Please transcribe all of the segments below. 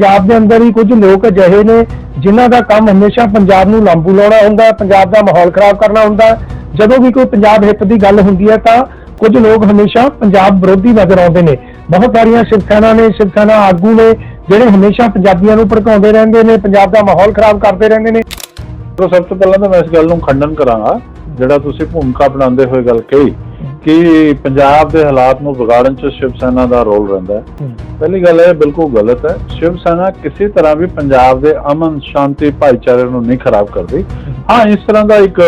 ਪੰਜਾਬ ਦੇ ਅੰਦਰ ਹੀ ਕੁਝ ਲੋਕ ਅਜਿਹੇ ਨੇ ਜਿਨ੍ਹਾਂ ਦਾ ਕੰਮ ਹਮੇਸ਼ਾ ਪੰਜਾਬ ਨੂੰ ਲਾਂਬੂ ਲਾਉਣਾ ਹੁੰਦਾ ਹੈ, ਪੰਜਾਬ ਦਾ ਮਾਹੌਲ ਖਰਾਬ ਕਰਨਾ ਹੁੰਦਾ ਹੈ। ਜਦੋਂ ਵੀ ਕੋਈ ਪੰਜਾਬ ਹਿੱਤ ਦੀ ਗੱਲ ਹੁੰਦੀ ਹੈ ਤਾਂ ਕੁਝ ਲੋਕ ਹਮੇਸ਼ਾ ਪੰਜਾਬ ਵਿਰੋਧੀ ਨਜ਼ਰ ਆਉਂਦੇ ਨੇ। ਬਹੁਤ ਸਾਰੀਆਂ ਸ਼ਿਵ ਸੈਨਾ ਨੇ ਸ਼ਿਵ ਸੈਨਾ ਆਗੂ ਨੇ, ਜਿਹੜੇ ਹਮੇਸ਼ਾ ਪੰਜਾਬੀਆਂ ਨੂੰ ਭੜਕਾਉਂਦੇ ਰਹਿੰਦੇ ਨੇ, ਪੰਜਾਬ ਦਾ ਮਾਹੌਲ ਖਰਾਬ ਕਰਦੇ ਰਹਿੰਦੇ ਨੇ। ਸਭ ਤੋਂ ਪਹਿਲਾਂ ਤਾਂ ਮੈਂ ਇਸ ਗੱਲ ਨੂੰ ਖੰਡਨ ਕਰਾਂਗਾ, ਜਿਹੜਾ ਤੁਸੀਂ ਭੂਮਿਕਾ ਬਣਾਉਂਦੇ ਹੋਏ ਗੱਲ ਕਹੀ। ਕਿ ਪੰਜਾਬ ਦੇ ਹਾਲਾਤ ਨੂੰ ਵਿਗਾੜਨ 'ਚ ਸ਼ਿਵ ਸੈਨਾ ਦਾ ਰੋਲ ਰਹਿੰਦਾ ਹੈ। ਪਹਿਲੀ ਗੱਲ ਇਹ ਬਿਲਕੁਲ ਗਲਤ ਹੈ। ਸ਼ਿਵ ਸੈਨਾ ਕਿਸੇ ਤਰ੍ਹਾਂ ਵੀ ਪੰਜਾਬ ਦੇ ਅਮਨ ਸ਼ਾਂਤੀ ਭਾਈਚਾਰੇ ਨੂੰ ਨਹੀਂ ਖਰਾਬ ਕਰਦੀ। ਹਾਂ ਇਸ ਤਰ੍ਹਾਂ ਦਾ ਇੱਕ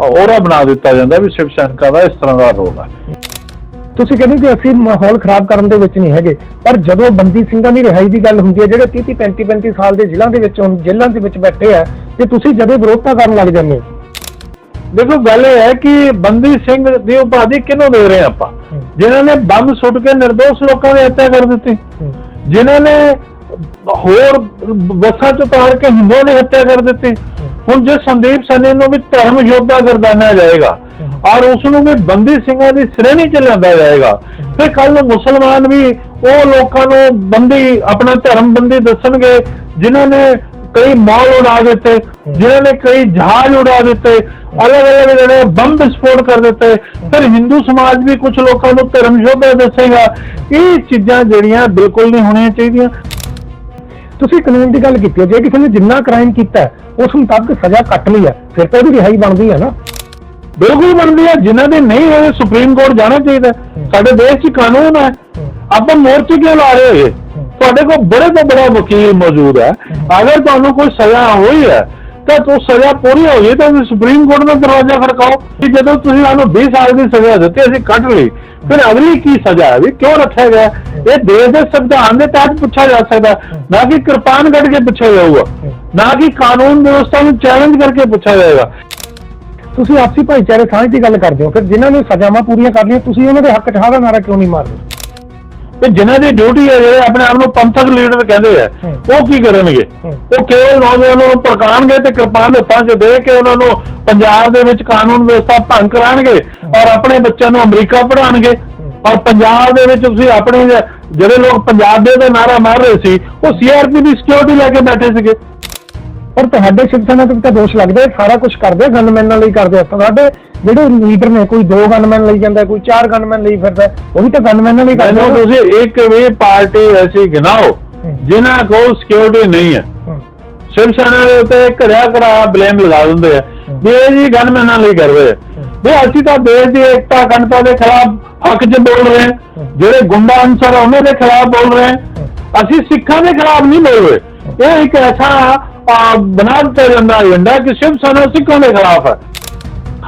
ਔਰਾ ਬਣਾ ਦਿੱਤਾ ਜਾਂਦਾ ਵੀ ਸ਼ਿਵ ਸੈਨਿਕਾਂ ਦਾ ਇਸ ਤਰ੍ਹਾਂ ਦਾ ਰੋਲ ਹੈ। ਤੁਸੀਂ ਕਹਿੰਦੇ ਕਿ ਅਸੀਂ ਮਾਹੌਲ ਖਰਾਬ ਕਰਨ ਦੇ ਵਿੱਚ ਨਹੀਂ ਹੈਗੇ ਪਰ ਜਦੋਂ ਬੰਦੀ ਸਿੰਘਾਂ ਦੀ ਰਿਹਾਈ ਦੀ ਗੱਲ ਹੁੰਦੀ ਹੈ ਜਿਹੜੇ 30 35 35 ਸਾਲ ਦੇ ਜ਼ਿਲ੍ਹਿਆਂ ਦੇ ਵਿੱਚ ਜੇਲ੍ਹਾਂ ਦੇ ਵਿੱਚ ਬੈਠੇ ਆ ਤੇ ਤੁਸੀਂ ਜਦੋਂ ਵਿਰੋਧਤਾ ਕਰਨ ਲੱਗ ਜਾਂਦੇ ਹੋ ਦੇਖੋ ਗੱਲ ਇਹ ਹੈ ਕਿ ਬੰਦੀ ਸਿੰਘ ਦੀ ਉਪਾਧੀ ਕਿਹਨੂੰ ਦੇ ਰਹੇ ਆਪਾਂ? ਜਿਨ੍ਹਾਂ ਨੇ ਬੰਬ ਸੁੱਟ ਕੇ નિર્ਦੋਸ਼ ਲੋਕਾਂ ਦੀ ਹੱਤਿਆ ਕਰ ਦਿੱਤੀ। ਜਿਨ੍ਹਾਂ ਨੇ ਹੋਰ ਬੱਸਾਂ ਚ ਉਤਾਰ ਕੇ ਹਿੰਦੂਆਂ ਦੀ ਹੱਤਿਆ ਕਰ ਦਿੱਤੀ। ਹੁਣ ਜੇ ਸੰਦੀਪ ਸਨੇ ਨੂੰ ਵੀ ਧਰਮ ਯੋਧਾ ਗਰਦਾਨਿਆ ਜਾਏਗਾ ਔਰ ਉਸ ਨੂੰ ਵੀ ਬੰਦੀ ਸਿੰਘਾਂ ਦੀ ਸ਼੍ਰੇਣੀ ਚ ਲਿਆਂਦਾ ਜਾਏਗਾ ਫਿਰ ਕੱਲ ਨੂੰ ਮੁਸਲਮਾਨ ਵੀ ਉਹ ਲੋਕਾਂ ਨੂੰ ਬੰਦੀ ਆਪਣਾ ਧਰਮ ਬੰਦੀ ਦੱਸਣਗੇ ਜਿਨ੍ਹਾਂ ਨੇ ਕਈ ਮਾਲ ਉਡਾ ਦਿੱਤੇ ਜਿਨ੍ਹਾਂ ਨੇ ਕਈ ਜਹਾਜ਼ ਉਡਾ ਦਿੱਤੇ ਅਲੱਗ ਅਲੱਗ ਜਿਹੜੇ ਬੰਬ ਵਿਸਫੋਟ ਕਰ ਦਿੱਤੇ। ਫਿਰ ਹਿੰਦੂ ਸਮਾਜ ਵੀ ਕੁਝ ਲੋਕਾਂ ਨੂੰ ਧਰਮ ਯੋਧਾ ਦੱਸੇਗਾ। ਇਹ ਚੀਜ਼ਾਂ ਜਿਹੜੀਆਂ ਬਿਲਕੁਲ ਨਹੀਂ ਹੋਣੀਆਂ ਚਾਹੀਦੀਆਂ। ਤੁਸੀਂ ਕਾਨੂੰਨ ਦੀ ਗੱਲ ਕੀਤੀ ਹੈ ਜੇ ਕਿਸੇ ਨੇ ਜਿੰਨਾ ਕ੍ਰਾਈਮ ਕੀਤਾ ਉਸ ਮੁਤਾਬਕ ਸਜ਼ਾ ਕੱਟ ਲਈ ਹੈ ਫਿਰ ਤਾਂ ਉਹਦੀ ਰਿਹਾਈ ਬਣਦੀ ਹੈ ਨਾ। ਬਿਲਕੁਲ ਬਣਦੀ ਹੈ ਜਿਨ੍ਹਾਂ ਦੇ ਨਹੀਂ ਹੋਏ ਸੁਪਰੀਮ ਕੋਰਟ ਜਾਣਾ ਚਾਹੀਦਾ। ਸਾਡੇ ਦੇਸ਼ 'ਚ ਕਾਨੂੰਨ ਹੈ। ਆਪਾਂ ਮੋਰਚੇ ਕਿਉਂ ਲਾ ਰਹੇ ਹੋਏ? ਤੁਹਾਡੇ ਕੋਲ ਬੜੇ ਤੋਂ ਬੜਾ ਵਕੀਲ ਮੌਜੂਦ ਹੈ। ਅਗਰ ਤੁਹਾਨੂੰ ਕੋਈ ਸਜ਼ਾ ਹੋਈ ਹੈ, ਤਾਂ ਤੋ ਸਜ਼ਾ ਪੂਰੀ ਹੋ ਗਈ, ਤਾਂ ਸੁਪਰੀਮ ਕੋਰਟ ਦਾ ਦਰਵਾਜ਼ਾ ਖੜਕਾਓ ਕਿ ਜਦੋਂ ਤੁਸੀਂ ਸਾਨੂੰ 20 ਸਾਲ ਦੀ ਸਜ਼ਾ ਦਿੱਤੀ, ਅਸੀਂ ਕੱਢ ਲਈ। ਫਿਰ ਅਗਲੀ ਕੀ ਸਜ਼ਾ ਹੈ? ਵੀ ਕਿਉਂ ਰੱਖਿਆ ਗਿਆ? ਇਹ ਦੇਸ਼ ਦੇ ਸੰਵਿਧਾਨ ਦੇ ਤਹਿਤ ਪੁੱਛਿਆ ਜਾ ਸਕਦਾ ਨਾ ਕਿ ਕਿਰਪਾਨ ਕੱਢ ਕੇ ਪੁੱਛਿਆ ਜਾਊਗਾ। ਨਾ ਕਿ ਕਾਨੂੰਨ ਵਿਵਸਥਾ ਨੂੰ ਚੈਲੰਜ ਕਰਕੇ ਪੁੱਛਿਆ ਜਾਏਗਾ। ਤੁਸੀਂ ਆਪਸੀ ਭਾਈਚਾਰੇ ਸਾਂਝ ਦੀ ਗੱਲ ਕਰਦੇ ਹੋ, ਫਿਰ ਜਿਨ੍ਹਾਂ ਨੇ ਸਜ਼ਾਵਾਂ ਪੂਰੀਆਂ ਕਰ ਲਈਆਂ ਤੁਸੀਂ ਉਹਨਾਂ ਦੇ ਹੱਕ 'ਚ ਹਾਂ ਦਾ ਨਾਰਾ ਕਿਉਂ ਨਹੀਂ ਮਾਰਦੇ? ਤੇ ਜਿਨ੍ਹਾਂ ਦੀ ਡਿਊਟੀ ਹੈ ਜਿਹੜੇ ਆਪਣੇ ਆਪ ਨੂੰ ਪੰਥਕ ਲੀਡਰ ਕਹਿੰਦੇ ਆ। ਉਹ ਕੀ ਕਰਨਗੇ। ਉਹ ਕੇਵਲ ਨੌਜਵਾਨਾਂ ਨੂੰ ਭੜਕਾਉਣਗੇ ਤੇ ਕਿਰਪਾਨ ਹੱਥਾਂ 'ਚ ਦੇ ਕੇ ਉਹਨਾਂ ਨੂੰ ਪੰਜਾਬ ਦੇ ਵਿੱਚ ਕਾਨੂੰਨ ਵਿਵਸਥਾ ਭੰਗ ਕਰਾਉਣਗੇ ਔਰ ਆਪਣੇ ਬੱਚਿਆਂ ਨੂੰ ਅਮਰੀਕਾ ਪੜਾਉਣਗੇ ਔਰ ਪੰਜਾਬ ਦੇ ਵਿੱਚ ਤੁਸੀਂ ਆਪਣੇ ਜਿਹੜੇ ਲੋਕ ਪੰਜਾਬ ਦੇ ਦਾ ਨਾਰਾ ਮਾਰ ਰਹੇ ਸੀ ਉਹ ਸੀਆਰਪੀ ਦੀ ਸਿਕਿਉਰਿਟੀ ਲੈ ਕੇ ਬੈਠੇ ਸੀਗੇ ਪਰ ਤੁਹਾਡੇ ਸ਼ਿਵ ਸੈਨਾ ਤੇ ਤਾਂ ਦੋਸ਼ ਲੱਗਦਾ ਸਾਰਾ ਕੁਝ ਕਰਦੇ ਗਨਮੈਨਾਂ ਲਈ ਕਰਦੇ। ਆ ਤੁਹਾਡੇ ਜਿਹੜੇ ਲੀਡਰ ਨੇ ਕੋਈ ਦੋ ਗਨਮੈਨ ਲਈ ਜਾਂਦਾ ਕੋਈ ਚਾਰ ਗਨਮੈਨ ਲਈ ਫਿਰਦਾ ਉਹ ਵੀ ਤਾਂ ਗਨਮੈਨਾਂ ਲਈ ਕਰਦੇ। ਤੁਸੀਂ ਇੱਕ ਵੀ ਪਾਰਟੀ ਐਸੀ ਗਿਣਾਓ ਹੂੰ। ਜਿਨ੍ਹਾਂ ਕੋਲ ਸਿਕਿਉਰਿਟੀ ਨਹੀਂ ਹੈ। ਸ਼ਿਵ ਸੈਨਾ ਦੇ ਉੱਤੇ ਘੜਿਆ ਘੜਾ ਬਲੇਮ ਲਗਾ ਦਿੰਦੇ ਆ। ਵੀ ਇਹ ਜੀ ਗਨਮੈਨਾਂ ਲਈ ਕਰ ਰਹੇ ਆ। ਵੀ ਅਸੀਂ ਤਾਂ ਦੇਸ਼ ਦੀ ਏਕਤਾ ਅਖੰਡਤਾ ਦੇ ਖਿਲਾਫ ਹੱਕ 'ਚ ਬੋਲ ਰਹੇ ਹਾਂ। ਜਿਹੜੇ ਗੁੰਡਾ ਅਨਸਰ ਉਹਨਾਂ ਦੇ ਖਿਲਾਫ ਬੋਲ ਰਹੇ ਹਾਂ। ਅਸੀਂ ਸਿੱਖਾਂ ਦੇ ਖਿਲਾਫ ਨਹੀਂ ਬੋਲ ਰਹੇ। ਇਹ ਇੱਕ ਐਸਾ ਬਣਾ ਦਿੱਤਾ ਜਾਂਦਾ ਏਜੰਡਾ ਕਿ ਸ਼ਿਵ ਸੈਨਾ ਸਿੱਖਾਂ ਦੇ ਖਿਲਾਫ ਹੈ।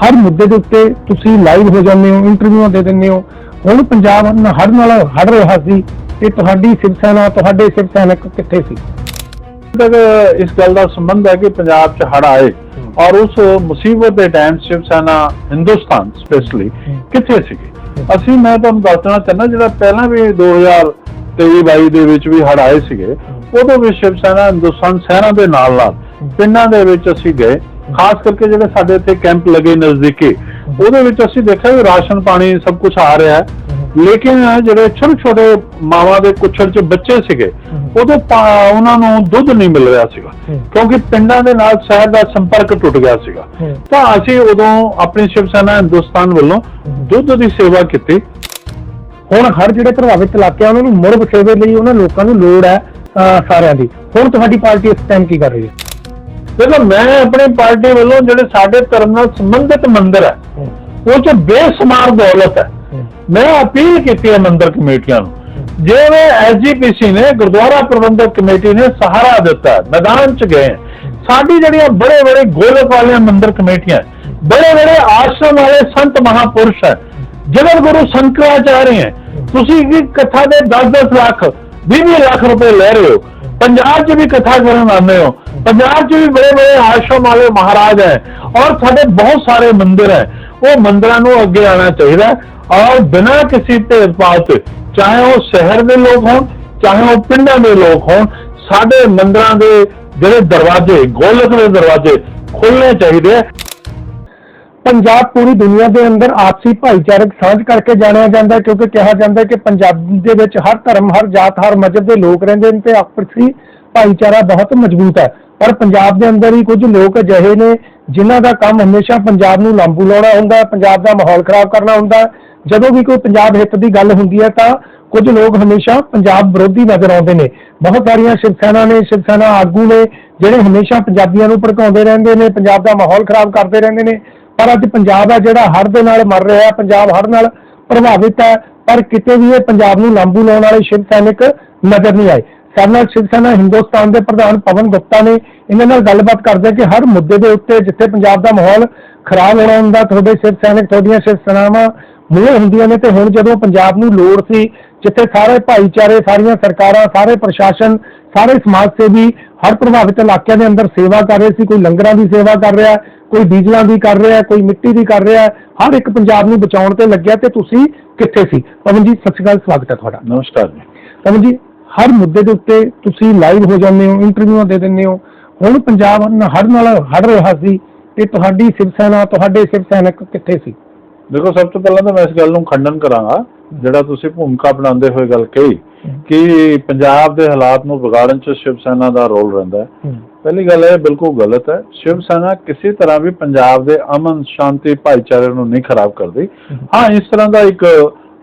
ਹਰ ਮੁੱਦੇ ਦੇ ਉੱਤੇ ਤੁਸੀਂ ਲਾਈਵ ਹੋ ਜਾਂਦੇ ਹੋ ਇੰਟਰਵਿਊਆਂ ਦੇ ਦਿੰਦੇ ਹੋ। ਹੁਣ ਪੰਜਾਬ ਨ- ਹੜ੍ਹ ਨਾਲ ਹੜ ਰਿਹਾ ਸੀ ਤੇ ਤੁਹਾਡੀ ਸ਼ਿਵ ਸੈਨਾ ਤੁਹਾਡੇ ਸ਼ਿਵ ਸੈਨਿਕ ਕਿੱਥੇ ਸੀ? ਤੱਕ ਇਸ ਗੱਲ ਦਾ ਸੰਬੰਧ ਹੈ ਕਿ ਪੰਜਾਬ 'ਚ ਹੜ੍ਹ ਆਏ ਔਰ ਉਸ ਮੁਸੀਬਤ ਦੇ ਟਾਈਮ ਸ਼ਿਵ ਸੈਨਾ ਹਿੰਦੁਸਤਾਨ ਸਪੈਸ਼ਲੀ ਕਿੱਥੇ ਸੀਗੀ? ਅਸੀਂ ਮੈਂ ਤੁਹਾਨੂੰ ਦੱਸਣਾ ਚਾਹੁੰਦਾ ਜਿਹੜਾ ਪਹਿਲਾਂ ਵੀ 2023 22 ਦੇ ਵਿੱਚ ਵੀ ਹੜ੍ਹ ਆਏ ਸੀਗੇ ਉਦੋਂ ਵੀ ਸ਼ਿਵ ਸੈਨਾ ਹਿੰਦੁਸਤਾਨ ਸ਼ਹਿਰਾਂ ਦੇ ਨਾਲ ਨਾਲ ਪਿੰਡਾਂ ਦੇ ਵਿੱਚ ਅਸੀਂ ਗਏ। ਖਾਸ ਕਰਕੇ ਜਿਹੜੇ ਸਾਡੇ ਇੱਥੇ ਕੈਂਪ ਲੱਗੇ ਨਜ਼ਦੀਕੀ, ਉਹਦੇ ਵਿੱਚ ਅਸੀਂ ਦੇਖਿਆ ਵੀ ਰਾਸ਼ਨ ਪਾਣੀ ਸਭ ਕੁਝ ਆ ਰਿਹਾ ਹੈ। ਲੇਕਿਨ ਜਿਹੜੇ ਛੋਟੇ ਛੋਟੇ ਮਾਵਾਂ ਦੇ ਕੁੱਛੜ ਚ ਬੱਚੇ ਸੀਗੇ ਉਦੋਂ ਉਹਨਾਂ ਨੂੰ ਦੁੱਧ ਨਹੀਂ ਮਿਲ ਰਿਹਾ ਸੀਗਾ। ਕਿਉਂਕਿ ਪਿੰਡਾਂ ਦੇ ਨਾਲ ਸ਼ਹਿਰ ਦਾ ਸੰਪਰਕ ਟੁੱਟ ਗਿਆ ਸੀਗਾ। ਤਾਂ ਅਸੀਂ ਉਦੋਂ ਆਪਣੀ ਸ਼ਿਵ ਸੈਨਾ ਹਿੰਦੁਸਤਾਨ ਵੱਲੋਂ ਦੁੱਧ ਦੀ ਸੇਵਾ ਕੀਤੀ। ਹੁਣ ਹਰ ਜਿਹੜੇ ਪ੍ਰਭਾਵਿਤ ਇਲਾਕੇ ਆ, ਉਹਨਾਂ ਨੂੰ ਮੁੜ ਵਸੇਵੇ ਲਈ ਉਹਨਾਂ ਲੋਕਾਂ ਨੂੰ ਲੋੜ ਹੈ। ਅਹ, ਸਾਰਿਆਂ ਦੀ। ਹੁਣ ਤੁਹਾਡੀ ਪਾਰਟੀ ਇਸ ਟਾਈਮ ਕੀ ਕਰ ਰਹੀ ਹੈ? ਦੇਖੋ ਮੈਂ ਆਪਣੀ ਪਾਰਟੀ ਵੱਲੋਂ ਜਿਹੜੇ ਸਾਡੇ ਧਰਮ ਨਾਲ ਸੰਬੰਧਿਤ ਮੰਦਿਰ ਹੈ ਉਹ ਚ ਬੇਸ਼ੁਮਾਰ ਦੌਲਤ ਹੈ। ਮੈਂ ਅਪੀਲ ਕੀਤੀ ਹੈ ਮੰਦਿਰ ਕਮੇਟੀਆਂ ਨੂੰ। ਜਿਵੇਂ ਐਸਜੀਪੀਸੀ ਨੇ ਗੁਰਦੁਆਰਾ ਪ੍ਰਬੰਧਕ ਕਮੇਟੀ ਨੇ ਸਹਾਰਾ ਦਿੱਤਾ ਮੈਦਾਨ ਚ ਗਏ ਹੈ। ਸਾਡੀ ਜਿਹੜੀਆਂ ਬੜੇ ਬੜੇ ਗੋਲਕ ਵਾਲੀਆਂ ਮੰਦਿਰ ਕਮੇਟੀਆਂ ਹੈ, ਬੜੇ ਬੜੇ ਆਸ਼ਰਮ ਵਾਲੇ ਸੰਤ ਮਹਾਪੁਰਸ਼ ਹੈ ਜਗਤ ਗੁਰੂ ਸ਼ੰਕਰਾਚਾਰਿਆ ਹੈ। ਤੁਸੀਂ ਇੱਕ ਕਥਾ ਦੇ 10-10 ਲੱਖ 20 ਲੱਖ ਰੁਪਏ ਲੈ ਰਹੇ ਹੋ। ਪੰਜਾਬ 'ਚ ਵੀ ਕਥਾ ਕਰਨ ਆਉਂਦੇ ਹੋ। ਪੰਜਾਬ 'ਚ ਵੀ ਬੜੇ ਬੜੇ ਆਸ਼ਰਮ ਵਾਲੇ ਮਹਾਰਾਜ ਹੈ। ਔਰ ਸਾਡੇ ਬਹੁਤ ਸਾਰੇ ਮੰਦਿਰ ਹੈ। ਉਹ ਮੰਦਿਰਾਂ ਨੂੰ ਅੱਗੇ ਆਉਣਾ ਚਾਹੀਦਾ ਔਰ ਬਿਨਾਂ ਕਿਸੇ ਭੇਦਭਾਵ ਤੋਂ, ਚਾਹੇ ਉਹ ਸ਼ਹਿਰ ਦੇ ਲੋਕ ਹੋਣ, ਚਾਹੇ ਉਹ ਪਿੰਡਾਂ ਦੇ ਲੋਕ ਹੋਣ, ਸਾਡੇ ਮੰਦਿਰਾਂ ਦੇ ਜਿਹੜੇ ਦਰਵਾਜ਼ੇ, ਗੋਲਕ ਦੇ ਦਰਵਾਜ਼ੇ ਖੁੱਲਣੇ ਚਾਹੀਦੇ ਹੈ। ਪੰਜਾਬ ਪੂਰੀ ਦੁਨੀਆ ਦੇ ਅੰਦਰ ਆਪਸੀ ਭਾਈਚਾਰਕ ਸਾਂਝ ਕਰਕੇ ਜਾਣਿਆ ਜਾਂਦਾ ਹੈ, ਕਿਉਂਕਿ ਕਿਹਾ ਜਾਂਦਾ ਹੈ ਕਿ ਪੰਜਾਬ ਦੇ ਵਿੱਚ ਹਰ ਧਰਮ, ਹਰ ਜਾਤ, ਹਰ ਮਜ਼ਹਬ ਦੇ ਲੋਕ ਰਹਿੰਦੇ ਨੇ ਤੇ ਆਪਸੀ ਭਾਈਚਾਰਾ ਬਹੁਤ ਮਜ਼ਬੂਤ ਹੈ। ਪਰ ਪੰਜਾਬ ਦੇ ਅੰਦਰ ਹੀ ਕੁਝ ਲੋਕ ਅਜਿਹੇ ਨੇ ਜਿਨ੍ਹਾਂ ਦਾ ਕੰਮ ਹਮੇਸ਼ਾ ਪੰਜਾਬ ਨੂੰ ਲਾਂਬੂ ਲਾਉਣਾ ਹੁੰਦਾ ਹੈ, ਪੰਜਾਬ ਦਾ ਮਾਹੌਲ ਖਰਾਬ ਕਰਨਾ ਹੁੰਦਾ ਹੈ। ਜਦੋਂ ਵੀ ਕੋਈ ਪੰਜਾਬ ਹਿੱਤ ਦੀ ਗੱਲ ਹੁੰਦੀ ਹੈ ਤਾਂ ਕੁਝ ਲੋਕ ਹਮੇਸ਼ਾ ਪੰਜਾਬ ਵਿਰੋਧੀ ਨਜ਼ਰ ਆਉਂਦੇ ਨੇ। ਬਹੁਤ ਸਾਰੀਆਂ ਸ਼ਿਵ ਸੈਨਾ ਨੇ, ਸ਼ਿਵ ਸੈਨਾ ਆਗੂ ਨੇ, ਜਿਹੜੇ ਹਮੇਸ਼ਾ ਪੰਜਾਬੀਆਂ ਨੂੰ ਭੜਕਾਉਂਦੇ ਰਹਿੰਦੇ ਨੇ, ਪੰਜਾਬ ਦਾ ਮਾਹੌਲ ਖਰਾਬ ਕਰਦੇ ਰਹਿੰਦੇ ਨੇ। ਪਰ ਅੱਜ ਪੰਜਾਬ ਹੈ ਜਿਹੜਾ ਹੜ੍ਹ ਦੇ ਨਾਲ ਮਰ ਰਿਹਾ ਹੈ, ਪੰਜਾਬ ਹੜ੍ਹ ਨਾਲ ਪ੍ਰਭਾਵਿਤ ਹੈ, ਪਰ ਕਿਤੇ ਵੀ ਇਹ ਪੰਜਾਬ ਨੂੰ ਲਾਂਬੂ ਲਾਉਣ ਵਾਲੇ ਸ਼ਿਵ ਸੈਨਿਕ ਨਜ਼ਰ ਨਹੀਂ ਆਏ। ਸਾਡੇ ਨਾਲ ਸ਼ਿਵ ਸੈਨਾ ਹਿੰਦੁਸਤਾਨ ਦੇ ਪ੍ਰਧਾਨ ਪਵਨ ਗੁਪਤਾ ਨੇ ਇਹਨਾਂ ਨਾਲ ਗੱਲਬਾਤ ਕਰਦੇ ਕਿ ਹਰ ਮੁੱਦੇ ਦੇ ਉੱਤੇ ਜਿੱਥੇ ਪੰਜਾਬ ਦਾ ਮਾਹੌਲ ਖਰਾਬ ਹੋਣਾ ਹੁੰਦਾ, ਤੁਹਾਡੇ ਸ਼ਿਵ ਸੈਨਿਕ, ਤੁਹਾਡੀਆਂ ਸ਼ਿਵ ਸੈਨਾਵਾਂ ਮੂਹਰੇ ਹੁੰਦੀਆਂ ਨੇ ਤੇ ਹੁਣ ਜਦੋਂ ਪੰਜਾਬ ਨੂੰ ਲੋੜ ਸੀ, ਜਿੱਥੇ ਸਾਰੇ ਭਾਈਚਾਰੇ, ਸਾਰੀਆਂ ਸਰਕਾਰਾਂ, ਸਾਰੇ ਪ੍ਰਸ਼ਾਸਨ, ਸਾਰੇ ਸਮਾਜ ਸੇਵੀ ਹਰ ਪ੍ਰਭਾਵਿਤ ਇਲਾਕਿਆਂ ਦੇ ਅੰਦਰ ਸੇਵਾ ਕਰ ਰਹੇ ਸੀ, ਕੋਈ ਲੰਗਰਾਂ ਦੀ ਸੇਵਾ ਕਰ ਰਿਹਾ ਕੋਈ ਡੀਜ਼ਲਾਂ ਦੀ ਕਰ ਰਿਹਾ ਕੋਈ ਮਿੱਟੀ ਦੀ ਕਰ ਰਿਹਾ ਹਰ ਇੱਕ ਪੰਜਾਬ ਨੂੰ ਬਚਾਉਣ ਤੇ ਲੱਗਿਆ ਤੇ ਤੁਸੀਂ ਕਿੱਥੇ ਸੀ? ਪਵਨ ਜੀ ਸਤਿ ਸ਼੍ਰੀ ਅਕਾਲ ਸਵਾਗਤ ਹੈ ਤੁਹਾਡਾ। ਨਮਸਕਾਰ ਜੀ। ਪਵਨ ਜੀ ਹਰ ਮੁੱਦੇ ਦੇ ਉੱਤੇ ਤੁਸੀਂ ਲਾਈਵ ਹੋ ਜਾਂਦੇ ਹੋ ਇੰਟਰਵਿਊਆਂ ਦੇ ਦਿੰਦੇ ਹੋ। ਹੁਣ ਪੰਜਾਬ ਹੜ ਨਾਲ ਹੜ ਰਿਹਾ ਸੀ ਤੇ ਤੁਹਾਡੀ ਸ਼ਿਵ ਸੈਨਾ ਤੁਹਾਡੇ ਸ਼ਿਵ ਸੈਨਿਕ ਕਿੱਥੇ ਸੀ? ਦੇਖੋ ਸਭ ਤੋਂ ਪਹਿਲਾਂ ਤਾਂ ਮੈਂ ਇਸ ਗੱਲ ਨੂੰ ਖੰਡਨ ਕਰਾਂਗਾ ਜਿਹੜਾ ਤੁਸੀਂ ਭੂਮਿਕਾ ਬਣਾਉਂਦੇ ਹੋਏ ਗੱਲ ਕਹੀ ਕਿ ਪੰਜਾਬ ਦੇ ਹਾਲਾਤ ਨੂੰ ਵਿਗਾੜਨ 'ਚ ਸ਼ਿਵ ਸੈਨਾ ਦਾ ਰੋਲ ਰਹਿੰਦਾ ਹੈ। ਪਹਿਲੀ ਗੱਲ ਇਹ ਬਿਲਕੁਲ ਗਲਤ ਹੈ। ਸ਼ਿਵ ਸੈਨਾ ਕਿਸੇ ਤਰ੍ਹਾਂ ਵੀ ਪੰਜਾਬ ਦੇ ਅਮਨ ਸ਼ਾਂਤੀ ਭਾਈਚਾਰੇ ਨੂੰ ਨਹੀਂ ਖਰਾਬ ਕਰਦੀ। ਹਾਂ। ਇਸ ਤਰ੍ਹਾਂ ਦਾ ਇੱਕ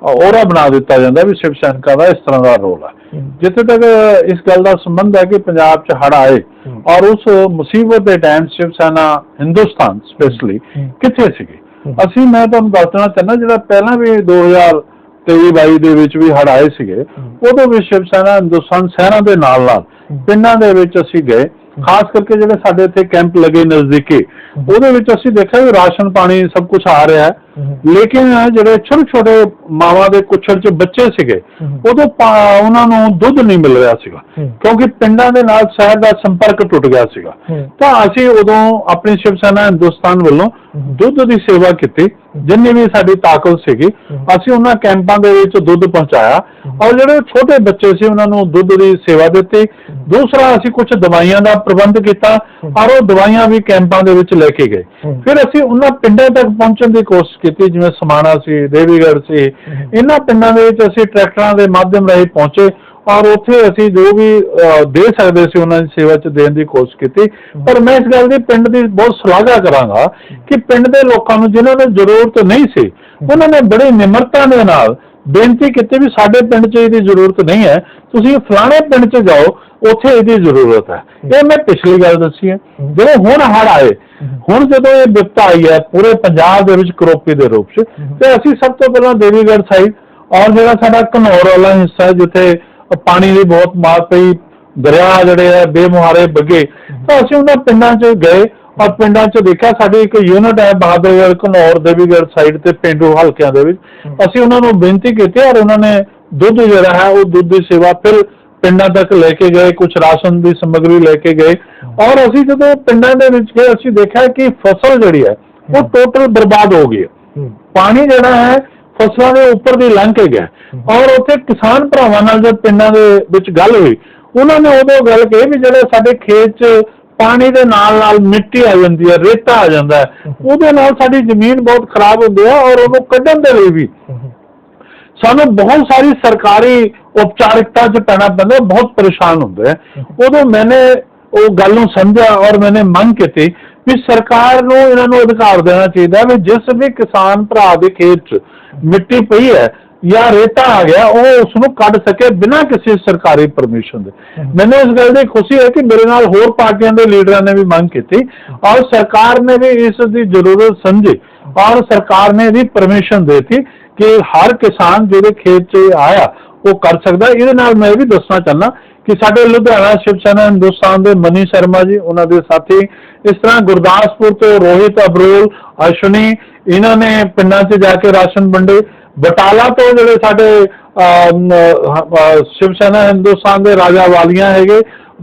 ਔਰਾ ਬਣਾ ਦਿੱਤਾ ਜਾਂਦਾ ਵੀ ਸ਼ਿਵ ਸੈਨਿਕਾਂ ਦਾ ਇਸ ਤਰ੍ਹਾਂ ਦਾ ਰੋਲ ਹੈ। ਜਿੱਥੇ ਤੱਕ ਇਸ ਗੱਲ ਦਾ ਸੰਬੰਧ ਹੈ ਕਿ ਪੰਜਾਬ 'ਚ ਹੜ੍ਹ ਆਏ ਔਰ ਉਸ ਮੁਸੀਬਤ ਦੇ ਟਾਈਮ ਸ਼ਿਵ ਸੈਨਾ ਹਿੰਦੁਸਤਾਨ ਸਪੈਸ਼ਲੀ ਕਿੱਥੇ ਸੀਗੀ? ਅਸੀਂ ਮੈਂ ਤੁਹਾਨੂੰ ਦੱਸਣਾ ਚਾਹੁੰਦਾ ਜਿਹੜਾ ਪਹਿਲਾਂ ਵੀ 2023 22 ਦੇ ਵਿੱਚ ਵੀ ਹੜ੍ਹ ਆਏ ਸੀਗੇ। ਉਦੋਂ ਵੀ ਸ਼ਿਵ ਸੈਨਾ ਹਿੰਦੁਸਤਾਨ ਸੈਨਾ ਦੇ ਨਾਲ ਨਾਲ ਪਿੰਡਾਂ ਦੇ ਵਿੱਚ ਅਸੀਂ ਗਏ। ਖਾਸ ਕਰਕੇ ਜਿਹੜੇ ਸਾਡੇ ਇੱਥੇ ਕੈਂਪ ਲੱਗੇ ਨਜ਼ਦੀਕੀ ਉਹਦੇ ਵਿੱਚ ਅਸੀਂ ਦੇਖਿਆ ਵੀ ਰਾਸ਼ਨ ਪਾਣੀ ਸਭ ਕੁਝ ਆ ਰਿਹਾ ਹੈ। ਲੇਕਿਨ ਜਿਹੜੇ ਛੋਟੇ ਛੋਟੇ ਮਾਵਾਂ ਦੇ ਕੁੱਛੜ ਚ ਬੱਚੇ ਸੀਗੇ ਉਦੋਂ ਉਹਨਾਂ ਨੂੰ ਦੁੱਧ ਨਹੀਂ ਮਿਲ ਰਿਹਾ ਸੀਗਾ ਕਿਉਂਕਿ ਪਿੰਡਾਂ ਦੇ ਨਾਲ ਸ਼ਹਿਰ ਦਾ ਸੰਪਰਕ ਟੁੱਟ ਗਿਆ ਸੀਗਾ। ਤਾਂ ਅਸੀਂ ਉਦੋਂ ਆਪਣੀ ਸ਼ਿਵ ਸੈਨਾ ਹਿੰਦੁਸਤਾਨ ਵੱਲੋਂ ਦੁੱਧ ਦੀ ਸੇਵਾ ਕੀਤੀ ਜਿੰਨੀ ਵੀ ਸਾਡੀ ਤਾਕਤ ਸੀਗੀ ਅਸੀਂ ਉਹਨਾਂ ਕੈਂਪਾਂ ਦੇ ਵਿੱਚ ਦੁੱਧ ਪਹੁੰਚਾਇਆ ਔਰ ਜਿਹੜੇ ਛੋਟੇ ਬੱਚੇ ਸੀ ਉਹਨਾਂ ਨੂੰ ਦੁੱਧ ਦੀ ਸੇਵਾ ਦਿੱਤੀ। ਦੂਸਰਾ ਅਸੀਂ ਕੁਝ ਦਵਾਈਆਂ ਦਾ ਪ੍ਰਬੰਧ ਕੀਤਾ ਔਰ ਉਹ ਦਵਾਈਆਂ ਵੀ ਕੈਂਪਾਂ ਦੇ ਵਿੱਚ ਲੈ ਕੇ ਗਏ। ਫਿਰ ਅਸੀਂ ਉਹਨਾਂ ਪਿੰਡਾਂ ਤੱਕ ਪਹੁੰਚਣ ਦੀ ਕੋਸ਼ਿਸ਼ ਕੀਤੀ ਜਿਵੇਂ ਸਮਾਣਾ ਸੀ ਦੇਵੀਗੜ੍ਹ ਸੀ। ਇਹਨਾਂ ਪਿੰਡਾਂ ਦੇ ਵਿੱਚ ਅਸੀਂ ਟਰੈਕਟਰਾਂ ਦੇ ਮਾਧਿਅਮ ਰਾਹੀਂ ਪਹੁੰਚੇ ਔਰ ਉੱਥੇ ਅਸੀਂ ਜੋ ਵੀ ਦੇ ਸਕਦੇ ਸੀ ਉਹਨਾਂ ਦੀ ਸੇਵਾ ਚ ਦੇਣ ਦੀ ਕੋਸ਼ਿਸ਼ ਕੀਤੀ। ਪਰ ਮੈਂ ਇਸ ਗੱਲ ਦੀ ਪਿੰਡ ਦੀ ਬਹੁਤ ਸ਼ਲਾਘਾ ਕਰਾਂਗਾ ਕਿ ਪਿੰਡ ਦੇ ਲੋਕਾਂ ਨੂੰ ਜਿਨ੍ਹਾਂ ਨੂੰ ਜ਼ਰੂਰਤ ਨਹੀਂ ਸੀ ਉਹਨਾਂ ਨੇ ਬੜੀ ਨਿਮਰਤਾ ਦੇ ਨਾਲ ਬੇਨਤੀ ਕੀਤੀ ਵੀ ਸਾਡੇ ਪਿੰਡ 'ਚ ਇਹਦੀ ਜ਼ਰੂਰਤ ਨਹੀਂ ਹੈ। ਤੁਸੀਂ ਫਲਾਣੇ ਪਿੰਡ 'ਚ ਜਾਓ, ਉੱਥੇ ਇਹਦੀ ਜ਼ਰੂਰਤ ਹੈ। ਇਹ ਮੈਂ ਪਿਛਲੀ ਗੱਲ ਦੱਸੀ ਹੈ। ਜਿਹੜੇ ਹੁਣ ਹੜ ਆਏ, ਹੁਣ ਜਦੋਂ ਇਹ ਵਿਪਤਾ ਆਈ ਹੈ, ਪੂਰੇ ਪੰਜਾਬ ਦੇ ਵਿੱਚ ਕਰੋਪੀ ਦੇ ਰੂਪ 'ਚ, ਤੇ ਅਸੀਂ ਸਭ ਤੋਂ ਪਹਿਲਾਂ ਦੇਵੀਗੜ੍ਹ ਸਾਈਡ ਔਰ ਜਿਹੜਾ ਸਾਡਾ ਘਨੌਰ ਵਾਲਾ ਹਿੱਸਾ ਹੈ, ਜਿੱਥੇ ਪਾਣੀ ਦੀ ਬਹੁਤ ਮਾਰ ਪਈ, ਦਰਿਆ ਜਿਹੜੇ ਹੈ ਬੇਮੁਹਾਰੇ ਵਗੇ ਤਾਂ ਅਸੀਂ ਉਹਨਾਂ ਪਿੰਡਾਂ 'ਚ ਗਏ। ਔਰ ਪਿੰਡਾਂ 'ਚ ਦੇਖਿਆ ਸਾਡੀ ਇੱਕ ਯੂਨਿਟ ਹੈ ਬਹਾਦਰਗੜ੍ਹ ਘਨੌਰ ਦੇਵੀਗੜ੍ਹ ਸਾਈਡ ਤੇ ਪਿੰਡੂ ਹਲਕਿਆਂ ਦੇ ਵਿੱਚ। ਅਸੀਂ ਉਹਨਾਂ ਨੂੰ ਬੇਨਤੀ ਕੀਤੀ ਔਰ ਉਹਨਾਂ ਨੇ ਦੁੱਧ ਜਿਹੜਾ ਹੈ ਉਹ ਦੁੱਧ ਦੀ ਸੇਵਾ ਫਿਰ ਪਿੰਡਾਂ ਤੱਕ ਲੈ ਕੇ ਗਏ ਕੁਝ ਰਾਸ਼ਨ ਦੀ ਸਮੱਗਰੀ ਲੈ ਕੇ ਗਏ। ਔਰ ਅਸੀਂ ਜਦੋਂ ਪਿੰਡਾਂ ਦੇ ਵਿੱਚ ਗਏ ਅਸੀਂ ਦੇਖਿਆ ਕਿ ਫਸਲ ਜਿਹੜੀ ਹੈ ਉਹ ਟੋਟਲ ਬਰਬਾਦ ਹੋ ਗਈ ਹੈ। ਪਾਣੀ ਜਿਹੜਾ ਹੈ ਫਸਲਾਂ ਦੇ ਉੱਪਰ ਦੀ ਲੰਘ ਕੇ ਗਿਆ। ਔਰ ਉੱਥੇ ਕਿਸਾਨ ਭਰਾਵਾਂ ਨਾਲ ਜਦ ਪਿੰਡਾਂ ਦੇ ਵਿੱਚ ਗੱਲ ਹੋਈ ਉਹਨਾਂ ਨੇ ਉਦੋਂ ਗੱਲ ਕਹੀ ਵੀ ਜਿਹੜੇ ਸਾਡੇ ਖੇਤ 'ਚ ਪਾਣੀ ਦੇ ਨਾਲ ਨਾਲ ਮਿੱਟੀ ਆ ਜਾਂਦੀ ਹੈ ਰੇਤਾ ਆ ਜਾਂਦਾ ਹੈ। ਉਹਦੇ ਨਾਲ ਸਾਡੀ ਜ਼ਮੀਨ ਬਹੁਤ ਖਰਾਬ ਹੁੰਦੀ ਹੈ ਔਰ ਉਹਨੂੰ ਕੱਢਣ ਦੇ ਲਈ ਵੀ। ਸਾਨੂੰ ਬਹੁਤ ਸਾਰੀ ਸਰਕਾਰੀ ਉਪਚਾਰਿਕਤਾ 'ਚ ਪੈਣਾ ਪੈਂਦਾ ਬਹੁਤ ਪਰੇਸ਼ਾਨ ਹੁੰਦੇ ਹੈ ਉਦੋਂ ਮੈਨੇ ਉਹ ਗੱਲ ਨੂੰ ਸਮਝਿਆ ਔਰ ਮੈਨੇ ਮੰਗ ਕੀਤੀ ਵੀ ਸਰਕਾਰ ਨੂੰ ਇਹਨਾਂ ਨੂੰ ਅਧਿਕਾਰ ਦੇਣਾ ਚਾਹੀਦਾ ਵੀ ਜਿਸ ਵੀ ਕਿਸਾਨ ਭਰਾ ਦੇ ਖੇਤ 'ਚ ਮਿੱਟੀ ਪਈ ਹੈ ਜਾਂ ਰੇਤਾ ਆ ਗਿਆ ਉਹ ਉਸ ਨੂੰ ਕੱਢ ਸਕੇ ਬਿਨਾਂ ਕਿਸੇ ਸਰਕਾਰੀ ਪਰਮਿਸ਼ਨ ਦੇ। ਮੈਨੂੰ ਇਸ ਗੱਲ ਦੀ ਖੁਸ਼ੀ ਹੈ ਕਿ ਮੇਰੇ ਨਾਲ ਹੋਰ ਪਾਰਟੀਆਂ ਦੇ ਲੀਡਰਾਂ ਨੇ ਵੀ ਮੰਗ ਕੀਤੀ ਔਰ ਸਰਕਾਰ ਨੇ ਵੀ ਇਸ ਦੀ ਜ਼ਰੂਰਤ ਸਮਝੀ ਔਰ ਸਰਕਾਰ ਨੇ ਵੀ ਪਰਮਿਸ਼ਨ ਦਿੱਤੀ ਕਿ ਹਰ ਕਿਸਾਨ ਜਿਹੜੇ ਖੇਤ 'ਚ ਆਇਆ ਉਹ ਕਰ ਸਕਦਾ। ਇਹਦੇ ਨਾਲ ਮੈਂ ਇਹ ਵੀ ਦੱਸਣਾ ਚਾਹੁੰਦਾ ਕਿ ਸਾਡੇ ਲੁਧਿਆਣਾ ਸ਼ਿਵ ਸੈਨਾ ਹਿੰਦੁਸਤਾਨ ਦੇ ਮਨੀ ਸ਼ਰਮਾ ਜੀ ਉਹਨਾਂ ਦੇ ਸਾਥੀ ਇਸ ਤਰ੍ਹਾਂ ਗੁਰਦਾਸਪੁਰ ਤੋਂ ਰੋਹਿਤ ਅਬਰੋਲ ਅਸ਼ਵਨੀ ਇਹਨਾਂ ਨੇ ਪਿੰਡਾਂ 'ਚ ਜਾ ਕੇ ਰਾਸ਼ਨ ਵੰਡੇ। ਬਟਾਲਾ ਤੋਂ ਜਿਹੜੇ ਸਾਡੇ ਅਹ, ਸ਼ਿਵ ਸੈਨਾ ਹਿੰਦੁਸਤਾਨ ਦੇ ਰਾਜਾ ਵਾਲੀਆਂ ਹੈਗੇ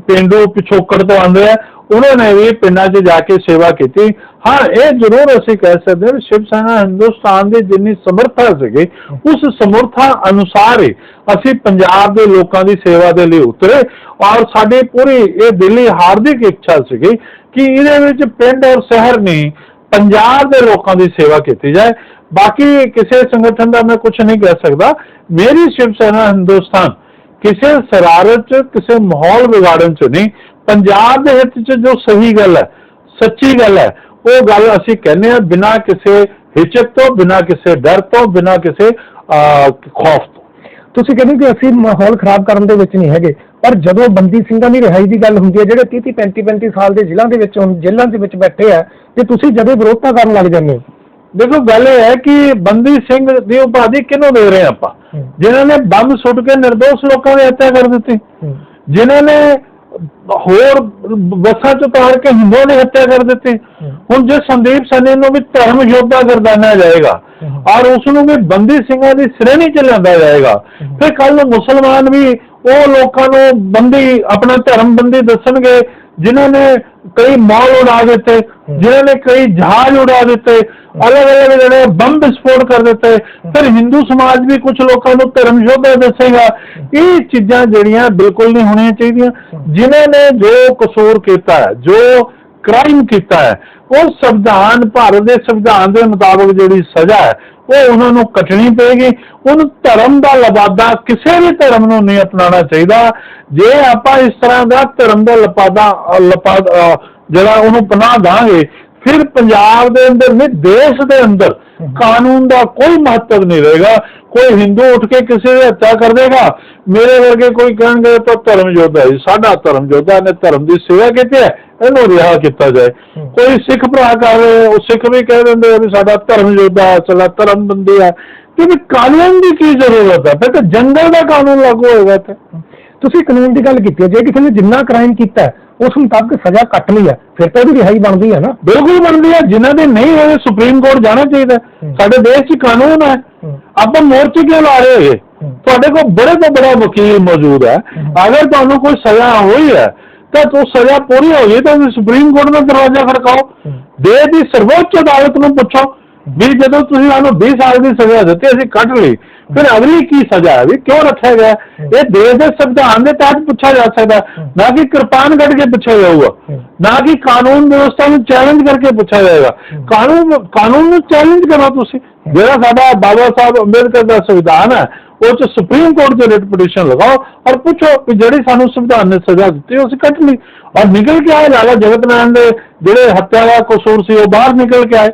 ਪਿੰਡੂ ਪਿਛੋਕੜ ਤੋਂ ਆਉਂਦੇ ਆ ਉਹਨਾਂ ਨੇ ਵੀ ਪਿੰਡਾਂ 'ਚ ਜਾ ਕੇ ਸੇਵਾ ਕੀਤੀ। ਹਾਂ ਇਹ ਜ਼ਰੂਰ ਅਸੀਂ ਕਹਿ ਸਕਦੇ ਹਾਂ ਵੀ ਸ਼ਿਵ ਸੈਨਾ ਹਿੰਦੁਸਤਾਨ ਦੀ ਜਿੰਨੀ ਸਮਰੱਥਾ ਸੀਗੀ ਉਸ ਸਮਰੱਥਾ ਅਨੁਸਾਰ ਹੀ ਅਸੀਂ ਪੰਜਾਬ ਦੇ ਲੋਕਾਂ ਦੀ ਸੇਵਾ ਦੇ ਲਈ ਉਤਰੇ ਔਰ ਸਾਡੀ ਪੂਰੀ ਇਹ ਦਿੱਲੀ ਹਾਰਦਿਕ ਇੱਛਾ ਸੀਗੀ ਕਿ ਇਹਦੇ ਵਿੱਚ ਪਿੰਡ ਔਰ ਸ਼ਹਿਰ ਨਹੀਂ ਪੰਜਾਬ ਦੇ ਲੋਕਾਂ ਦੀ ਸੇਵਾ ਕੀਤੀ ਜਾਏ। ਬਾਕੀ ਕਿਸੇ ਸੰਗਠਨ ਦਾ ਮੈਂ ਕੁਝ ਨਹੀਂ ਕਹਿ ਸਕਦਾ। ਮੇਰੀ ਸ਼ਿਵ ਸੈਨਾ ਹਿੰਦੁਸਤਾਨ ਕਿਸੇ ਸ਼ਰਾਰਤ ਚ, ਕਿਸੇ ਮਾਹੌਲ ਵਿਗਾੜਨ ਚ ਨਹੀਂ। ਪੰਜਾਬ ਦੇ ਹਿੱਤ ਚ ਜੋ ਸਹੀ ਗੱਲ ਹੈ, ਸੱਚੀ ਗੱਲ ਹੈ, ਉਹ ਗੱਲ ਅਸੀਂ ਕਹਿੰਦੇ ਆ ਬਿਨਾਂ ਕਿਸੇ ਹਿਚਕ ਤੋਂ, ਬਿਨਾਂ ਕਿਸੇ ਡਰ ਤੋਂ, ਬਿਨਾਂ ਕਿਸੇ ਖੌਫ ਤੋਂ। ਤੁਸੀਂ ਕਹਿੰਦੇ ਕਿ ਅਸੀਂ ਮਾਹੌਲ ਖਰਾਬ ਕਰਨ ਦੇ ਵਿੱਚ ਨਹੀਂ ਹੈਗੇ ਪਰ ਜਦੋਂ ਬੰਦੀ ਸਿੰਘਾਂ ਦੀ ਰਿਹਾਈ ਦੀ ਗੱਲ ਹੁੰਦੀ ਹੈ ਜਿਹੜੇ 30 35 35 ਸਾਲ ਦੇ ਜ਼ਿਲ੍ਹਿਆਂ ਦੇ ਵਿੱਚ ਜੇਲ੍ਹਾਂ ਦੇ ਵਿੱਚ ਬੈਠੇ ਆ ਤੇ ਤੁਸੀਂ ਜਦੋਂ ਵਿਰੋਧਤਾ ਕਰਨ ਲੱਗ ਜਾਂਦੇ ਹੋ? ਦੇਖੋ ਗੱਲ ਇਹ ਹੈ ਕਿ ਬੰਦੀ ਸਿੰਘ ਦੀ ਉਪਾਧੀ ਕਿਹਨੂੰ ਦੇ ਰਹੇ ਆਪਾਂ। ਜਿਨ੍ਹਾਂ ਨੇ ਬੰਬ ਸੁੱਟ ਕੇ નિર્ਦੋਸ਼ ਲੋਕਾਂ ਦੀ ਹੱਤਿਆ ਕਰ ਦਿੱਤੀ। ਜਿਨ੍ਹਾਂ ਨੇ ਹੋਰ ਬੱਸਾਂ ਚ ਉਤਾਰ ਕੇ ਹਿੰਦੂਆਂ ਦੀ ਹੱਤਿਆ ਕਰ ਦਿੱਤੀ। ਹੁਣ ਜੇ ਸੰਦੀਪ ਸਨੇ ਨੂੰ ਵੀ ਧਰਮ ਯੋਧਾ ਗਰਦਾਨਿਆ ਜਾਏਗਾ। ਔਰ ਉਸ ਨੂੰ ਵੀ ਬੰਦੀ ਸਿੰਘਾਂ ਦੀ ਸ਼੍ਰੇਣੀ ਚ ਲਿਆਂਦਾ ਜਾਏਗਾ। ਫਿਰ ਕੱਲ ਨੂੰ ਮੁਸਲਮਾਨ ਵੀ ਉਹ ਲੋਕਾਂ ਨੂੰ ਬੰਦੀ ਆਪਣਾ ਧਰਮ ਬੰਦੀ ਦੱਸਣਗੇ ਜਿਨ੍ਹਾਂ ਨੇ ਕਈ ਮਾਲ ਉਡਾ ਦਿੱਤੇ। ਜਿਨ੍ਹਾਂ ਨੇ ਕਈ ਜਹਾਜ਼ ਉਡਾ ਦਿੱਤੇ ਅਲੱਗ ਅਲੱਗ ਜਿਹੜੇ ਬੰਬ ਵਿਸਫੋਟ ਕਰ ਦਿੱਤੇ ਫਿਰ ਹਿੰਦੂ ਸਮਾਜ ਵੀ ਕੁਝ ਲੋਕਾਂ ਨੂੰ ਧਰਮ ਯੋਧਾ ਦੱਸੇਗਾ ਇਹ ਚੀਜ਼ਾਂ ਜਿਹੜੀਆਂ ਬਿਲਕੁਲ ਨਹੀਂ ਹੋਣੀਆਂ ਚਾਹੀਦੀਆਂ ਜਿਨ੍ਹਾਂ ਨੇ ਜੋ ਕਸੂਰ ਕੀਤਾ ਹੈ ਜੋ ਕ੍ਰਾਈਮ ਕੀਤਾ ਹੈ ਉਹ ਸੰਵਿਧਾਨ ਭਾਰਤ ਦੇ ਸੰਵਿਧਾਨ ਦੇ ਮੁਤਾਬਕ ਜਿਹੜੀ ਸਜ਼ਾ ਹੈ ਉਹ ਉਹਨਾਂ ਨੂੰ ਕੱਟਣੀ ਪਏਗੀ। ਉਹਨੂੰ ਧਰਮ ਦਾ ਲਬਾਦਾ ਕਿਸੇ ਵੀ ਧਰਮ ਨੂੰ ਨਹੀਂ ਅਪਣਾਉਣਾ ਚਾਹੀਦਾ। ਜੇ ਆਪਾਂ ਇਸ ਤਰ੍ਹਾਂ ਦਾ ਧਰਮ ਦਾ ਲਪਾਦਾ ਅ, ਲਪਾ ਜਿਹੜਾ ਉਹਨੂੰ ਪਨਾਹ ਦਾਂਗੇ ਫਿਰ ਪੰਜਾਬ ਦੇ ਅੰਦਰ ਨਹੀਂ ਦੇਸ਼ ਦੇ ਅੰਦਰ ਕਾਨੂੰਨ ਦਾ ਕੋਈ ਮਹੱਤਵ ਨਹੀਂ ਰਹੇਗਾ। ਕੋਈ ਹਿੰਦੂ ਉੱਠ ਕੇ ਕਿਸੇ ਦੀ ਹੱਤਿਆ ਕਰ ਦੇਗਾ। ਮੇਰੇ ਵਰਗੇ ਕੋਈ ਕਹਿਣਗੇ ਤਾਂ ਧਰਮ ਯੋਧਾ ਹੈ ਸਾਡਾ ਧਰਮ ਯੋਧਾ ਨੇ ਧਰਮ ਦੀ ਸੇਵਾ ਕੀਤੀ ਹੈ ਇਹਨੂੰ ਰਿਹਾ ਕੀਤਾ ਜਾਏ। ਕੋਈ ਸਿੱਖ ਭਰਾ ਕਰ ਰਹੇ ਉਹ ਸਿੱਖ ਵੀ ਕਹਿ ਦਿੰਦੇ ਆ ਵੀ ਸਾਡਾ ਧਰਮ ਯੋਧਾ ਸਾਡਾ ਧਰਮ ਬੰਦੀ ਹੈ ਕਿ ਵੀ ਕਾਨੂੰਨ ਦੀ ਕੀ ਜ਼ਰੂਰਤ ਹੈ ਫਿਰ ਤਾਂ ਜੰਗਲ ਦਾ ਕਾਨੂੰਨ ਲਾਗੂ ਹੋਏਗਾ ਤੇ ਤੁਸੀਂ ਕਾਨੂੰਨ ਦੀ ਗੱਲ ਕੀਤੀ ਹੈ ਜੇ ਕਿਸੇ ਨੇ ਜਿੰਨਾ ਕ੍ਰਾਈਮ ਕੀਤਾ ਉਸ ਮੁਤਾਬਕ ਸਜ਼ਾ ਕੱਟ ਲਈ ਹੈ ਫਿਰ ਤਾਂ ਉਹਦੀ ਰਿਹਾਈ ਬਣਦੀ ਹੈ ਨਾ ਬਿਲਕੁਲ ਬਣਦੀ ਹੈ ਜਿਨ੍ਹਾਂ ਦੇ ਨਹੀਂ ਹੋਏ ਸੁਪਰੀਮ ਕੋਰਟ ਜਾਣਾ ਚਾਹੀਦਾ। ਸਾਡੇ ਦੇਸ਼ 'ਚ ਕਾਨੂੰਨ ਹੈ। ਆਪਾਂ ਮੋਰਚੇ ਕਿਉਂ ਲਾ ਰਹੇ ਹੈਗੇ ਹੂੰ। ਤੁਹਾਡੇ ਕੋਲ ਬੜੇ ਤੋਂ ਬੜਾ ਵਕੀਲ ਮੌਜੂਦ ਹੈ। ਅਗਰ ਤੁਹਾਨੂੰ ਕੋਈ ਸਜ਼ਾ ਹੋਈ ਹੈ ਤਾਂ ਉਹ ਸਜ਼ਾ ਪੂਰੀ ਹੋ ਗਈ ਤਾਂ ਸੁਪਰੀਮ ਕੋਰਟ ਦਾ ਦਰਵਾਜ਼ਾ ਖੜਕਾਓ। ਦੇਸ਼ ਦੀ ਸਰਵੋੱਚ ਅਦਾਲਤ ਨੂੰ ਪੁੱਛੋ ਵੀ ਜਦੋਂ ਤੁਸੀਂ ਸਾਨੂੰ 20 ਸਾਲ ਦੀ ਸਜ਼ਾ ਦਿੱਤੀ ਅਸੀਂ ਕੱਢ ਲਈ ਫਿਰ ਅਗਲੀ ਕੀ ਸਜ਼ਾ ਹੈ? ਵੀ ਕਿਉਂ ਰੱਖਿਆ ਗਿਆ? ਇਹ ਦੇਸ਼ ਦੇ ਸੰਵਿਧਾਨ ਦੇ ਤਹਿਤ ਪੁੱਛਿਆ ਜਾ ਸਕਦਾ ਨਾ ਕਿ ਕਿਰਪਾਨ ਕੱਢ ਕੇ ਪੁੱਛਿਆ ਜਾਊਗਾ। ਨਾ ਕਿ ਕਾਨੂੰਨ ਵਿਵਸਥਾ ਨੂੰ ਚੈਲੰਜ ਕਰਕੇ ਪੁੱਛਿਆ ਜਾਏਗਾ। ਕਾਨੂੰਨ ਕਾਨੂੰਨ ਨੂੰ ਚੈਲੰਜ ਕਰੋ ਤੁਸੀਂ। ਜਿਹੜਾ ਸਾਡਾ ਬਾਬਾ ਸਾਹਿਬ ਅੰਬੇਦਕਰ ਦਾ ਸੰਵਿਧਾਨ ਹੈ ਉਹ ਚ ਸੁਪਰੀਮ ਕੋਰਟ 'ਚ ਰਿਟ ਪਟੀਸ਼ਨ ਲਗਾਓ ਔਰ ਪੁੱਛੋ ਕਿ ਜਿਹੜੀ ਸਾਨੂੰ ਸੰਵਿਧਾਨ ਨੇ ਸਜ਼ਾ ਦਿੱਤੀ ਉਹ ਅਸੀਂ ਕੱਟ ਲਈ। ਔਰ ਨਿਕਲ ਕੇ ਆਏ ਲਾਲਾ ਜਗਤ ਨਾਰਾਇਣ ਦੇ ਜਿਹੜੇ ਹੱਤਿਆ ਦਾ ਕਸੂਰ ਸੀ ਉਹ ਬਾਹਰ ਨਿਕਲ ਕੇ ਆਏ।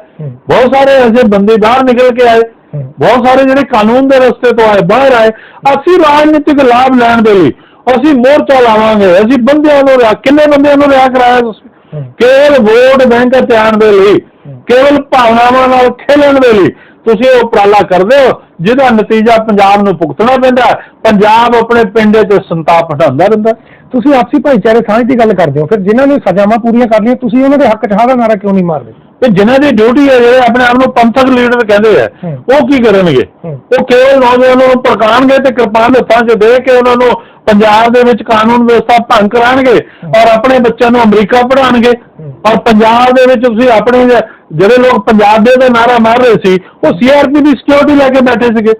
ਬਹੁਤ ਸਾਰੇ ਐਸੇ ਬੰਦੇ ਬਾਹਰ ਨਿਕਲ ਕੇ ਆਏ। ਬਹੁਤ ਸਾਰੇ ਜਿਹੜੇ ਕਾਨੂੰਨ ਦੇ ਰਸਤੇ ਤੋਂ ਆਏ ਬਾਹਰ ਆਏ ਅਸੀਂ ਰਾਜਨੀਤਿਕ ਲਾਭ ਲੈਣ ਦੇ ਲਈ ਅਸੀਂ ਮੋਰਚਾ ਲਾਵਾਂਗੇ ਅਸੀਂ ਬੰਦਿਆਂ ਨੂੰ ਰਿਹਾ ਕਿੰਨੇ ਬੰਦਿਆਂ ਨੂੰ ਰਿਹਾ ਕਰਾਇਆ ਤੁਸੀਂ। ਕੇਵਲ ਵੋਟ ਬੈਂਕ ਧਿਆਨ ਦੇ ਲਈ ਕੇਵਲ ਭਾਵਨਾਵਾਂ ਨਾਲ ਖੇਲਣ ਦੇ ਲਈ ਤੁਸੀਂ ਇਹ ਉਪਰਾਲਾ ਕਰਦੇ ਹੋ ਜਿਹਦਾ ਨਤੀਜਾ ਪੰਜਾਬ ਨੂੰ ਭੁਗਤਣਾ ਪੈਂਦਾ। ਪੰਜਾਬ ਆਪਣੇ ਪਿੰਡੇ 'ਚ ਸੰਤਾਪ ਹਟਾਉਂਦਾ ਰਹਿੰਦਾ ਤੁਸੀਂ ਆਪਸੀ ਭਾਈਚਾਰੇ ਸਾਂਝ ਦੀ ਗੱਲ ਕਰਦੇ ਹੋ ਫਿਰ ਜਿਨ੍ਹਾਂ ਨੇ ਸਜ਼ਾਵਾਂ ਪੂਰੀਆਂ ਕਰ ਲਈਆਂ ਤੁਸੀਂ ਉਹਨਾਂ ਦੇ ਹੱਕ 'ਚ ਹਾਂ ਦਾ ਨਾਰਾ ਕਿਉਂ ਨਹੀਂ ਮਾਰਦੇ ਤੇ ਜਿਨ੍ਹਾਂ ਦੀ ਡਿਊਟੀ ਹੈ ਜਿਹੜੇ ਆਪਣੇ ਆਪ ਨੂੰ ਪੰਥਕ ਲੀਡਰ ਕਹਿੰਦੇ ਆ। ਉਹ ਕੀ ਕਰਨਗੇ। ਉਹ ਕੇਵਲ ਨੌਜਵਾਨਾਂ ਨੂੰ ਭੜਕਾਉਣਗੇ ਤੇ ਕਿਰਪਾਨ ਹੱਥਾਂ 'ਚ ਦੇ ਕੇ ਉਹਨਾਂ ਨੂੰ ਪੰਜਾਬ ਦੇ ਵਿੱਚ ਕਾਨੂੰਨ ਵਿਵਸਥਾ ਭੰਗ ਕਰਾਉਣਗੇ ਔਰ ਆਪਣੇ ਬੱਚਿਆਂ ਨੂੰ ਅਮਰੀਕਾ ਪੜ੍ਹਾਉਣਗੇ ਔਰ ਪੰਜਾਬ ਦੇ ਵਿੱਚ ਤੁਸੀਂ ਆਪਣੇ ਜਿਹੜੇ ਲੋਕ ਪੰਜਾਬ ਦੇ ਦਾ ਨਾਰਾ ਮਾਰ ਰਹੇ ਸੀ ਉਹ ਸੀਆਰਪੀ ਦੀ ਸਿਕਿਉਰਿਟੀ ਲੈ ਕੇ ਬੈਠੇ ਸੀਗੇ।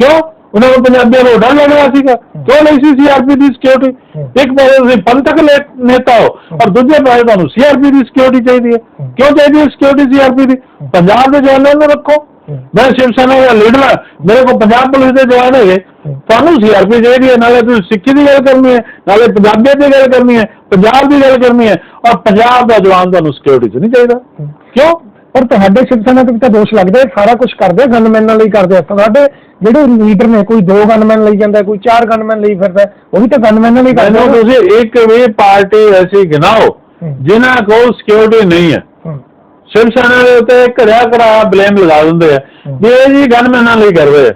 ਕਿਉਂ ਉਹਨਾਂ ਨੂੰ ਪੰਜਾਬੀਆਂ ਨੂੰ ਲੱਗ ਰਿਹਾ ਸੀਗਾ। ਕਿਉਂ ਨਹੀਂ ਸੀ ਸੀਆਰਪੀ ਦੀ ਸਿਕਿਉਰਿਟੀ। ਇੱਕ ਪਾਸੇ ਤੁਸੀਂ ਪੰਥਕ ਨੇਤਾ ਹੋ ਔਰ ਦੂਜੇ ਪਾਸੇ ਤੁਹਾਨੂੰ ਸੀਆਰਪੀ ਦੀ ਸਿਕਿਉਰਿਟੀ ਚਾਹੀਦੀ ਹੈ। ਕਿਉਂ ਚਾਹੀਦੀ ਹੈ ਸਿਕਿਉਰਿਟੀ ਸੀਆਰਪੀ ਦੀ? ਪੰਜਾਬ ਦੇ ਜਵਾਨਾਂ ਨੂੰ ਰੱਖੋ। ਮੈਂ ਸ਼ਿਵ ਸੈਨਾ ਦਾ ਲੀਡਰ ਹਾਂ। ਮੇਰੇ ਕੋਲ ਪੰਜਾਬ ਪੁਲਿਸ ਦੇ ਜਵਾਨ ਹੈਗੇ। ਹੂੰ। ਤੁਹਾਨੂੰ ਸੀਆਰਪੀ ਚਾਹੀਦੀ ਹੈ। ਨਾਲੇ ਤੁਸੀਂ ਸਿੱਖੀ ਦੀ ਗੱਲ ਕਰਨੀ ਹੈ। ਨਾਲੇ ਪੰਜਾਬੀਅਤ ਦੀ ਗੱਲ ਕਰਨੀ ਹੈ। ਪੰਜਾਬ ਦੀ ਗੱਲ ਕਰਨੀ ਹੈ। ਔਰ ਪੰਜਾਬ ਦਾ ਜਵਾਨ ਤੁਹਾਨੂੰ ਸਿਕਿਉਰਿਟੀ ਨਹੀਂ ਚਾਹੀਦਾ। ਕਿਉਂ? ਪਰ ਤੁਹਾਡੇ ਸ਼ਿਵ ਸੈਨਾ ਤੇ ਵੀ ਤਾਂ ਦੋਸ਼ ਲੱਗਦੇ ਸਾਰਾ ਕੁਝ ਕਰਦੇ ਗਨਮੈਨਾਂ ਲਈ ਕਰਦੇ ਆ। ਸਾਡੇ ਜਿਹੜੇ ਲੀਡਰ ਨੇ ਕੋਈ ਦੋ ਗਨਮੈਨ ਲਈ ਜਾਂਦਾ ਕੋਈ ਚਾਰ ਗਨਮੈਨ ਲਈ ਫਿਰਦਾ ਉਹ ਵੀ ਤਾਂ ਗਨਮੈਨਾਂ ਲਈ ਕਰਦੇ ਆ। ਤੁਸੀਂ ਇੱਕ ਵੀ ਪਾਰਟੀ ਐਸੀ ਗਿਣਾਓ ਹੂੰ। ਜਿਨ੍ਹਾਂ ਕੋਲ ਸਿਕਿਉਰਿਟੀ ਨਹੀਂ ਹੈ। ਸ਼ਿਵ ਸੈਨਾ ਦੇ ਉੱਤੇ ਘੜਿਆ ਕਰਾਇਆ ਬਲੇਮ ਲਗਾ ਦਿੰਦੇ ਆ। ਵੀ ਇਹ ਜੀ ਗਨਮੈਨਾਂ ਲਈ ਕਰਦੇ ਆ।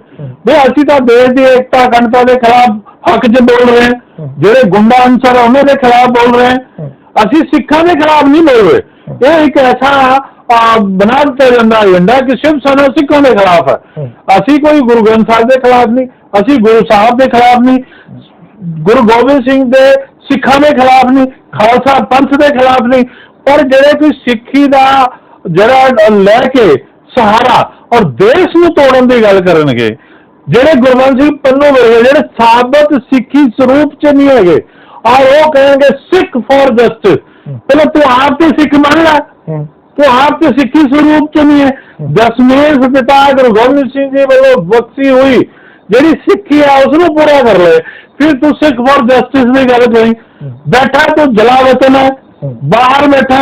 ਵੀ ਅਸੀਂ ਤਾਂ ਦੇਸ਼ ਦੀ ਏਕਤਾ ਅਖੰਡਤਾ ਦੇ ਖਿਲਾਫ ਹੱਕ 'ਚ ਬੋਲ ਰਹੇ ਹਾਂ। ਜਿਹੜੇ ਗੁੰਡਾ ਅਨਸਰ ਉਹਨਾਂ ਦੇ ਖਿਲਾਫ ਬੋਲ ਰਹੇ ਹਾਂ। ਅਸੀਂ ਸਿੱਖਾਂ ਦੇ ਖਿਲਾਫ ਨਹੀਂ ਬੋਲ ਰਹੇ ਇਹ ਇੱਕ ਐਸਾ ਬਣਾ ਦਿੱਤਾ ਜਾਂਦਾ ਏਜੰਡਾ ਕਿ ਸ਼ਿਵ ਸੈਨਾ ਸਿੱਖਾਂ ਦੇ ਖਿਲਾਫ ਹੈ। ਅਸੀਂ ਕੋਈ ਗੁਰੂ ਗ੍ਰੰਥ ਸਾਹਿਬ ਦੇ ਖਿਲਾਫ ਨਹੀਂ ਅਸੀਂ ਗੁਰੂ ਸਾਹਿਬ ਦੇ ਖਿਲਾਫ ਨਹੀਂ ਗੁਰੂ ਗੋਬਿੰਦ ਸਿੰਘ ਦੇ ਸਿੱਖਾਂ ਦੇ ਖਿਲਾਫ ਨਹੀਂ ਖਾਲਸਾ ਪੰਥ ਦੇ ਖਿਲਾਫ ਨਹੀਂ। ਪਰ ਜਿਹੜੇ ਕੋਈ ਸਿੱਖੀ ਦਾ ਜਿਹੜਾ ਲੈ ਕੇ ਸਹਾਰਾ ਔਰ ਦੇਸ਼ ਨੂੰ ਤੋੜਨ ਦੀ ਗੱਲ ਕਰਨਗੇ ਜਿਹੜੇ ਗੁਰਵੰਤ ਸਿੰਘ ਪੰਨੂ ਵਰਗੇ ਜਿਹੜੇ ਸਾਬਤ ਸਿੱਖੀ ਸਰੂਪ ਚ ਨਹੀਂ ਹੈਗੇ ਔਰ ਉਹ ਕਹਿਣਗੇ ਸਿੱਖ ਫॉर ਜਸਟਿਸ ਪਹਿਲਾਂ ਤੂੰ ਆਪ ਤੇ ਸਿੱਖ ਮੰਨ ਲੈ। ਹੂੰ। ਆਪ ਤੇ ਸਿੱਖੀ ਸਰੂਪ ਚ ਨਹੀਂ ਹੈ ਦਸਮੇਸ਼ ਪਿਤਾ ਗੁਰੂ ਗੋਬਿੰਦ ਸਿੰਘ ਜੀ ਵੱਲੋਂ ਬਖਸ਼ੀ ਹੋਈ ਜਿਹੜੀ ਸਿੱਖੀ ਹੈ ਉਸ ਨੂੰ ਪੂਰਾ ਕਰ ਲਏ ਫਿਰ ਤੂੰ ਸਿੱਖ ਫੋਰ ਜਸਟਿਸ ਦੀ ਗੱਲ ਕਰੀ ਬੈਠਾ ਤੂੰ ਜਲਾਵਤਨ ਹੈ ਬਾਹਰ ਬੈਠਾ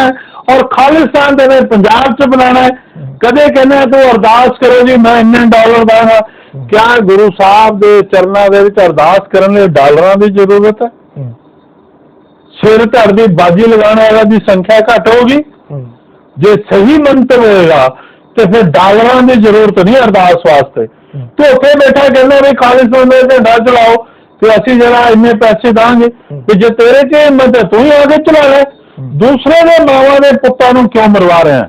ਔਰ ਖਾਲਿਸਤਾਨ ਦੇ ਵਿੱਚ ਪੰਜਾਬ ਚ ਬਣਾਣਾ ਹੈ ਕਦੇ ਕਹਿੰਦਾ ਤੂੰ ਅਰਦਾਸ ਕਰੋ ਜੀ ਮੈਂ ਇੰਨੇ ਡਾਲਰ ਦਾਂਗਾ ਕਿਆ ਗੁਰੂ ਸਾਹਿਬ ਦੇ ਚਰਨਾਂ ਦੇ ਵਿੱਚ ਅਰਦਾਸ ਕਰਨ ਲਈ ਡਾਲਰਾਂ ਦੀ ਜ਼ਰੂਰਤ ਹੈ ਸਿਰ ਧੜ ਦੀ ਬਾਜੀ ਲਗਾਉਣ ਵਾਲਾ ਦੀ ਸੰਖਿਆ ਘੱਟ ਹੋਗੀ ਜੇ ਸਹੀ ਮੰਤਵ ਹੋਏਗਾ, ਤੇ ਫਿਰ ਡਾਲਰਾਂ ਦੀ ਜ਼ਰੂਰਤ ਨਹੀਂ ਅਰਦਾਸ ਵਾਸਤੇ। ਧੋਖੇ ਬੈਠਾ ਕਹਿੰਦਾ ਵੀ ਖਾਲਿਸਤਾਨ ਦੇ ਝੰਡਾ ਚਲਾਓ, ਤੇ ਅਸੀਂ ਜਿਹੜਾ ਇੰਨੇ ਪੈਸੇ ਦਾਂਗੇ ਤੇ ਜੇ ਤੇਰੇ 'ਚ ਹਿੰਮਤ ਹੈ, ਤੂੰ ਹੀ ਆ ਕੇ ਚਲਾ ਲੈ। ਦੂਸਰੇ ਦੇ ਮਾਵਾਂ ਦੇ ਪੁੱਤਾਂ ਨੂੰ ਕਿਉਂ ਮਰਵਾ ਰਿਹਾ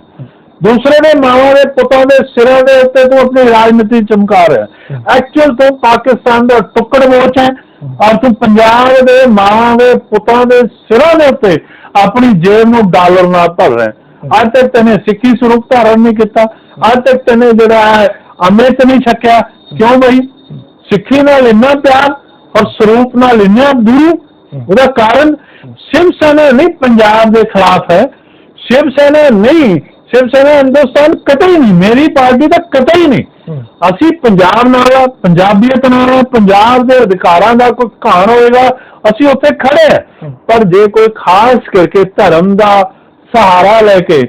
ਦੂਸਰੇ ਦੇ ਮਾਵਾਂ ਦੇ ਪੁੱਤਾਂ ਦੇ ਸਿਰਾਂ ਦੇ ਉੱਤੇ ਤੂੰ ਆਪਣੀ ਰਾਜਨੀਤੀ ਚਮਕਾ ਰਿਹਾ ਐਕਚੁਅਲ ਤੂੰ ਪਾਕਿਸਤਾਨ ਦਾ ਟੁੱਕੜ ਮੋਚ ਹੈ ਔਰ ਤੂੰ ਪੰਜਾਬ ਦੇ ਮਾਵਾਂ ਦੇ ਪੁੱਤਾਂ ਦੇ ਸਿਰਾਂ ਦੇ ਉੱਤੇ ਆਪਣੀ ਜੇਬ ਨੂੰ ਡਾਲਰ ਨਾਲ ਭਰ ਰਿਹਾ ਅੱਜ ਤੱਕ ਤੈਨੇ ਸਿੱਖੀ ਸਰੂਪ ਧਾਰਨ ਨਹੀਂ ਕੀਤਾ। ਅੱਜ ਤੱਕ ਤੈਨੇ ਜਿਹੜਾ ਹੈ ਅੰਮ੍ਰਿਤ ਨਹੀਂ ਛਕਿਆ। ਕਿਉਂ ਬਈ? ਸਿੱਖੀ ਨਾਲ ਇੰਨਾ ਪਿਆਰ ਔਰ ਸਰੂਪ ਨਾਲ ਇੰਨਾ ਦੂਰੀ ਉਹਦਾ ਕਾਰਨ ਸ਼ਿਵ ਸੈਨਾ ਨਹੀਂ ਪੰਜਾਬ ਦੇ ਖਿਲਾਫ ਹੈ। ਸ਼ਿਵ ਸੈਨਾ ਨਹੀਂ ਸ਼ਿਵ ਸੈਨਾ ਹਿੰਦੁਸਤਾਨ ਕਤਈ ਨਹੀਂ। ਮੇਰੀ ਪਾਰਟੀ ਤਾਂ ਕਤਈ ਨਹੀਂ। ਅਸੀਂ ਪੰਜਾਬ ਨਾਲ ਆ, ਪੰਜਾਬੀਅਤ ਨਾਲ ਆ, ਪੰਜਾਬ ਦੇ ਅਧਿਕਾਰਾਂ ਦਾ ਕੋਈ ਘਾਣ ਹੋਏਗਾ ਅਸੀਂ ਉੱਥੇ ਖੜੇ ਪਰ ਜੇ ਕੋਈ ਖਾਸ ਕਰਕੇ ਧਰਮ ਦਾ ਸਹਾਰਾ ਲੈ ਕੇ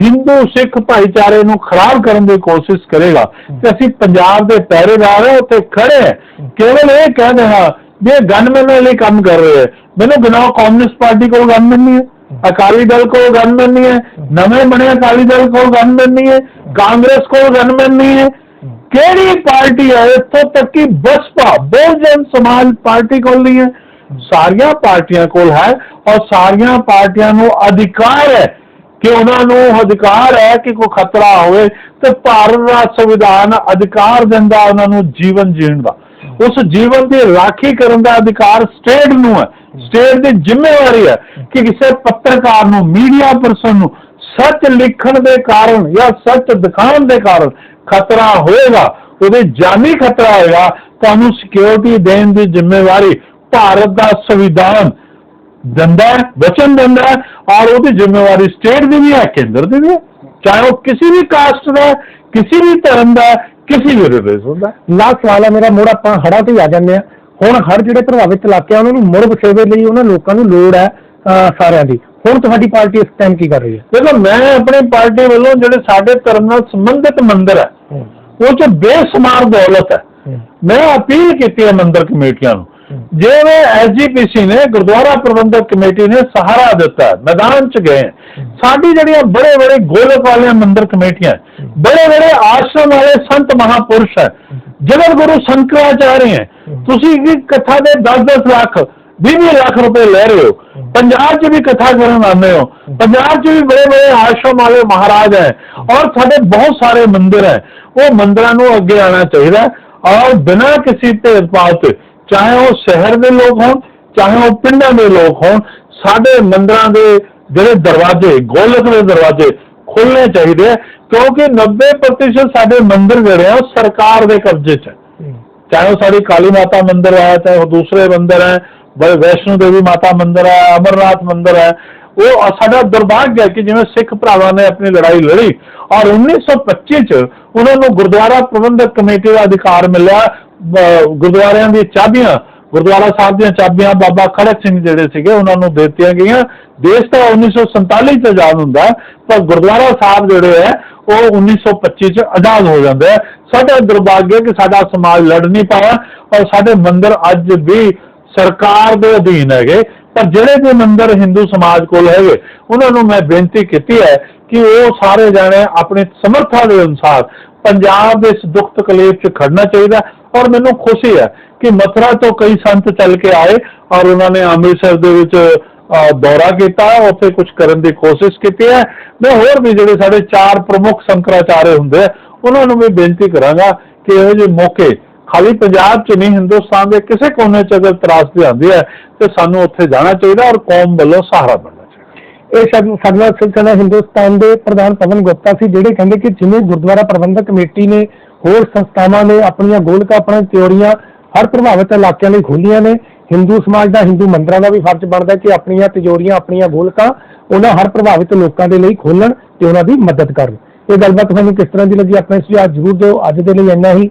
ਹਿੰਦੂ ਸਿੱਖ ਭਾਈਚਾਰੇ ਨੂੰ ਖਰਾਬ ਕਰਨ ਦੀ ਕੋਸ਼ਿਸ਼ ਕਰੇਗਾ ਤੇ ਅਸੀਂ ਪੰਜਾਬ ਦੇ ਪਹਿਰੇਦਾਰ ਹਾਂ, ਉੱਥੇ ਖੜੇ ਹੈ। ਕੇਵਲ ਇਹ ਕਹਿ ਹਾਂ, ਵੀ ਗਨਮੈਨ ਲਈ ਕੰਮ ਕਰ ਰਹੇ ਹੈ। ਮੈਨੂੰ ਗਿਨਾਓ ਕਮਿਊਨਿਸਟ ਪਾਰਟੀ ਕੋਲ ਗਨਮੈਨ ਨਹੀਂ ਹੈ, ਅਕਾਲੀ ਦਲ ਕੋਲ ਗਨਮੈਨ ਨਹੀਂ ਹੈ, ਨਵੇਂ ਬਣੇ ਅਕਾਲੀ ਦਲ ਕੋਲ ਗਨਮੈਨ ਨਹੀਂ ਹੈ, ਕਾਂਗਰਸ ਕੋਲ ਗਨਮੈਨ ਨਹੀਂ ਹੈ। ਕਿਹੜੀ ਪਾਰਟੀ ਹੈ ਇੱਥੋਂ ਤੱਕ ਕਿ ਬਸਪਾ, ਬਹੁਜਨ ਸਮਾਜ ਪਾਰਟੀ ਕੋਲ ਨਹੀਂ ਹੈ। ਸਾਰੀਆਂ ਪਾਰਟੀਆਂ ਕੋਲ ਹੈ ਔਰ ਸਾਰੀਆਂ ਪਾਰਟੀਆਂ ਨੂੰ ਅਧਿਕਾਰ ਹੈ ਕਿ ਉਹਨਾਂ ਨੂੰ ਅਧਿਕਾਰ ਹੈ ਕਿ ਕੋਈ ਖਤਰਾ ਹੋਵੇ ਤੇ ਭਾਰਤ ਦਾ ਸੰਵਿਧਾਨ ਅਧਿਕਾਰ ਦਿੰਦਾ ਉਹਨਾਂ ਨੂੰ ਜੀਵਨ ਜੀਣ ਦਾ। ਉਸ ਜੀਵਨ ਦੀ ਰਾਖੀ ਕਰਨ ਦਾ ਅਧਿਕਾਰ ਸਟੇਟ ਨੂੰ ਹੈ। ਸਟੇਟ ਦੀ ਜ਼ਿੰਮੇਵਾਰੀ ਹੈ ਕਿ ਕਿਸੇ ਪੱਤਰਕਾਰ ਨੂੰ, ਮੀਡੀਆ ਪਰਸਨ ਨੂੰ ਸੱਚ ਲਿਖਣ ਦੇ ਕਾਰਨ ਜਾਂ ਸੱਚ ਦਿਖਾਉਣ ਦੇ ਕਾਰਨ ਖਤਰਾ ਹੋਏਗਾ, ਉਹਦੇ ਜਾਨੀ ਖਤਰਾ ਹੋਏਗਾ, ਤੁਹਾਨੂੰ ਸਿਕਿਉਰਿਟੀ ਦੇਣ ਦੀ ਜ਼ਿੰਮੇਵਾਰੀ ਭਾਰਤ ਦਾ ਸੰਵਿਧਾਨ ਦਿੰਦਾ ਹੈ ਵਚਨ ਦਿੰਦਾ ਹੈ ਔਰ ਉਹਦੀ ਜ਼ਿੰਮੇਵਾਰੀ ਸਟੇਟ ਦੀ ਵੀ ਹੈ ਕੇਂਦਰ ਦੀ ਵੀ ਹੈ। ਚਾਹੇ ਉਹ ਕਿਸੇ ਵੀ ਕਾਸਟ ਦਾ ਕਿਸੇ ਵੀ ਧਰਮ ਦਾ ਕਿਸੇ ਵੀ ਰਿਲੀਜਨ ਦਾ। ਲਾਸਟ ਸਵਾਲ ਹੈ ਮੇਰਾ ਮੋੜ ਆਪਾਂ ਹੜ੍ਹਾਂ ਤੇ ਹੀ ਆ ਜਾਂਦੇ ਆ ਹੁਣ ਹੜ੍ਹ ਜਿਹੜੇ ਪ੍ਰਭਾਵਿਤ ਇਲਾਕੇ ਆ ਉਹਨਾਂ ਨੂੰ ਮੁੜ ਵਸੇਵੇ ਲਈ ਉਹਨਾਂ ਲੋਕਾਂ ਨੂੰ ਲੋੜ ਹੈ ਸਾਰਿਆਂ ਦੀ। ਹੁਣ ਤੁਹਾਡੀ ਪਾਰਟੀ ਇਸ ਟਾਈਮ ਕੀ ਕਰ ਰਹੀ ਹੈ? ਦੇਖੋ ਮੈਂ ਆਪਣੀ ਪਾਰਟੀ ਵੱਲੋਂ ਜਿਹੜੇ ਸਾਡੇ ਧਰਮ ਨਾਲ ਸੰਬੰਧਿਤ ਮੰਦਿਰ ਹੈ ਉਹ ਚ ਬੇਸ਼ੁਮਾਰ ਦੌਲਤ ਹੈ। ਮੈਂ ਅਪੀਲ ਕੀਤੀ ਹੈ ਮੰਦਿਰ ਕਮੇਟੀਆਂ ਨੂੰ ਜਿਵੇਂ ਐਸਜੀਪੀਸੀ ਨੇ, ਗੁਰਦੁਆਰਾ ਪ੍ਰਬੰਧਕ ਕਮੇਟੀ ਨੇ ਸਹਾਰਾ ਦਿੱਤਾ, ਮੈਦਾਨ ਚ ਗਏ। ਸਾਡੀ ਜਿਹੜੀਆਂ ਬੜੇ ਬੜੇ ਗੋਲਕ ਵਾਲੀਆਂ ਮੰਦਿਰ ਕਮੇਟੀਆਂ, ਬੜੇ ਬੜੇ ਆਸ਼ਰਮ ਵਾਲੇ ਸੰਤ ਮਹਾਪੁਰਸ਼ ਹੈ ਜਗਤ ਗੁਰੂ ਸ਼ੰਕਰਾਚਾਰਿਆ ਹੈ। ਤੁਸੀਂ ਇੱਕ ਕਥਾ ਦੇ 10-10 ਲੱਖ 20 ਲੱਖ ਰੁਪਏ ਲੈ ਰਹੇ ਹੋ। ਪੰਜਾਬ 'ਚ ਵੀ ਕਥਾ ਕਰਨ ਆਉਂਦੇ ਹੋ। ਪੰਜਾਬ 'ਚ ਵੀ ਬੜੇ ਬੜੇ ਆਸ਼ਰਮ ਵਾਲੇ ਮਹਾਰਾਜ ਹੈ। ਔਰ ਸਾਡੇ ਬਹੁਤ ਸਾਰੇ ਮੰਦਿਰ ਹੈ। ਉਹ ਮੰਦਿਰਾਂ ਨੂੰ ਅੱਗੇ ਆਉਣਾ ਚਾਹੀਦਾ ਔਰ ਬਿਨਾਂ ਕਿਸੇ ਭੇਦਭਾਵ ਤੋਂ ਚਾਹੇ ਉਹ ਸ਼ਹਿਰ ਦੇ ਲੋਕ ਹੋਣ ਚਾਹੇ ਉਹ ਪਿੰਡਾਂ ਦੇ ਲੋਕ ਹੋਣ ਸਾਡੇ ਮੰਦਿਰਾਂ ਦੇ ਜਿਹੜੇ ਦਰਵਾਜ਼ੇ ਗੋਲਕ ਦੇ ਦਰਵਾਜ਼ੇ ਖੁੱਲਣੇ ਚਾਹੀਦੇ ਹੈ ਕਿਉਂਕਿ 90% ਸਾਡੇ ਮੰਦਿਰ ਜਿਹੜੇ ਆ ਉਹ ਸਰਕਾਰ ਦੇ ਕਬਜ਼ੇ 'ਚ ਹੈ। ਚਾਹੇ ਉਹ ਸਾਡੀ ਕਾਲੀ ਮਾਤਾ ਮੰਦਿਰ ਹੈ ਚਾਹੇ ਉਹ ਦੂਸਰੇ ਮੰਦਿਰ ਹੈ ਵੈਸ਼ਨੋ ਦੇਵੀ ਮਾਤਾ ਮੰਦਿਰ ਹੈ ਅਮਰਨਾਥ ਮੰਦਿਰ ਹੈ ਉਹ ਸਾਡਾ ਦੁਰਭਾਗਿਆ ਹੈ ਕਿ ਜਿਵੇਂ ਸਿੱਖ ਭਰਾਵਾਂ ਨੇ ਆਪਣੀ ਲੜਾਈ ਲੜੀ ਔਰ 1925 ਚ ਉਹਨਾਂ ਨੂੰ ਗੁਰਦੁਆਰਾ ਪ੍ਰਬੰਧਕ ਕਮੇਟੀ ਦਾ ਅਧਿਕਾਰ ਮਿਲਿਆ। ਗੁਰਦੁਆਰਿਆਂ ਦੀ ਚਾਬੀਆਂ, ਗੁਰਦੁਆਰਾ ਸਾਹਿਬ ਦੀਆਂ ਚਾਬੀਆਂ ਬਾਬਾ ਖੜਕ ਸਿੰਘ ਜਿਹੜੇ ਸੀਗੇ ਉਹਨਾਂ ਨੂੰ ਦੇ ਦਿੱਤੀਆਂ ਗਈਆਂ। ਦੇਸ਼ ਤਾਂ 1947 ਚ ਆਜ਼ਾਦ ਹੁੰਦਾ ਪਰ ਗੁਰਦੁਆਰਾ ਸਾਹਿਬ ਜਿਹੜੇ ਹੈ, ਉਹ 1925 ਚ ਆਜ਼ਾਦ ਹੋ ਜਾਂਦਾ ਹੈ। ਸਾਡਾ ਦੁਰਭਾਗਿਆ ਕਿ ਸਾਡਾ ਸਮਾਜ ਲੜ ਨਹੀਂ ਪਾਇਆ ਔਰ ਸਾਡੇ ਮੰਦਰ ਅੱਜ ਵੀ ਸਰਕਾਰ ਦੇ ਅਧੀਨ ਹੈਗੇ। ਪਰ ਜਿਹੜੇ ਵੀ ਮੰਦਰ ਹਿੰਦੂ ਸਮਾਜ ਕੋਲ ਹੈਗੇ, ਉਹਨਾਂ ਨੂੰ ਮੈਂ ਬੇਨਤੀ ਕੀਤੀ ਹੈ ਕਿ ਉਹ ਸਾਰੇ ਜਾਣੇ ਆਪਣੇ ਸਮਰੱਥਾ ਦੇ ਅਨੁਸਾਰ ਪੰਜਾਬ ਦੇ ਇਸ ਦੁੱਖ ਤਕਲੀਫ 'ਚ ਖੜਨਾ ਚਾਹੀਦਾ ਔਰ ਮੈਨੂੰ ਖੁਸ਼ੀ ਹੈ ਕਿ ਮਥੁਰਾ ਤੋਂ ਕਈ ਸੰਤ ਚੱਲ ਕੇ ਆਏ ਔਰ ਉਹਨਾਂ ਨੇ ਅੰਮ੍ਰਿਤਸਰ ਦੇ ਵਿੱਚ ਦੌਰਾ ਕੀਤਾ, ਉੱਥੇ ਕੁਝ ਕਰਨ ਦੀ ਕੋਸ਼ਿਸ਼ ਕੀਤੀ ਹੈ। ਮੈਂ ਹੋਰ ਵੀ ਜਿਹੜੇ ਸਾਡੇ ਚਾਰ ਪ੍ਰਮੁੱਖ ਸ਼ੰਕਰਾਚਾර්य ਹੁੰਦੇ ਆ, ਉਹਨਾਂ ਨੂੰ ਵੀ ਬੇਨਤੀ ਕਰਾਂਗਾ ਕਿ ਇਹੋ ਜਿਹੇ ਮੌਕੇ ਖਾਲੀ ਪੰਜਾਬ 'ਚ ਨਹੀਂ, ਹਿੰਦੁਸਤਾਨ ਦੇ ਕਿਸੇ ਕੋਨੇ 'ਚ ਅਗਰ ਤਰਾਸਦੀ ਆਉਂਦੀ ਹੈ, ਤੇ ਸਾਨੂੰ ਉੱਥੇ ਜਾਣਾ ਚਾਹੀਦਾ ਔਰ ਕੌਮ ਵੱਲੋਂ ਸਹਾਰਾ ਬਣਨਾ ਚਾਹੀਦਾ। ਇਹ ਸਾਡਾ ਸਰਦਾਰ ਸਿਲਸਿਲਾ ਹਿੰਦੁਸਤਾਨ ਦੇ ਪ੍ਰਧਾਨ ਪਵਨ ਗੁਪਤਾ ਸੀ, ਜਿਹੜੇ ਕਹਿੰਦੇ ਕਿ ਜਿਵੇਂ ਗੁਰਦੁਆਰਾ ਪ੍ਰਬੰਧਕ ਕਮੇਟੀ ਨੇ, ਹੋਰ ਸੰਸਥਾਵਾਂ ਨੇ, ਆਪਣੀਆਂ ਗੋਲਕਾਂ, ਆਪਣੀਆਂ ਤਿਉੜੀਆਂ ਹਰ ਪ੍ਰਭਾਵਿਤ ਇਲਾਕਿਆਂ ਲਈ ਖੋਲੀਆਂ ਨੇ, ਹਿੰਦੂ ਸਮਾਜ ਦਾ, ਹਿੰਦੂ ਮੰਦਰਾਂ ਦਾ ਵੀ ਫਰਜ਼ ਬਣਦਾ ਕਿ ਆਪਣੀਆਂ ਤਿਜੋਰੀਆਂ ਆਪਣੀਆਂ ਗੋਲਕਾਂ, ਉਹਨਾਂ ਹਰ ਪ੍ਰਭਾਵਿਤ ਲੋਕਾਂ ਦੇ ਲਈ ਖੋਲਣ ਤੇ ਉਹਨਾਂ ਦੀ ਮਦਦ ਕਰਨ। ਇਹ ਗੱਲਬਾਤ ਤੁਹਾਨੂੰ ਕਿਸ ਤਰ੍ਹਾਂ ਦੀ ਲੱਗੀ? ਆਪਣੇ ਸੁਝਾਅ ਜ਼ਰੂਰ ਦਿਓ। ਅੱਜ ਦੇ ਲਈ ਇੰਨਾ ਹੀ।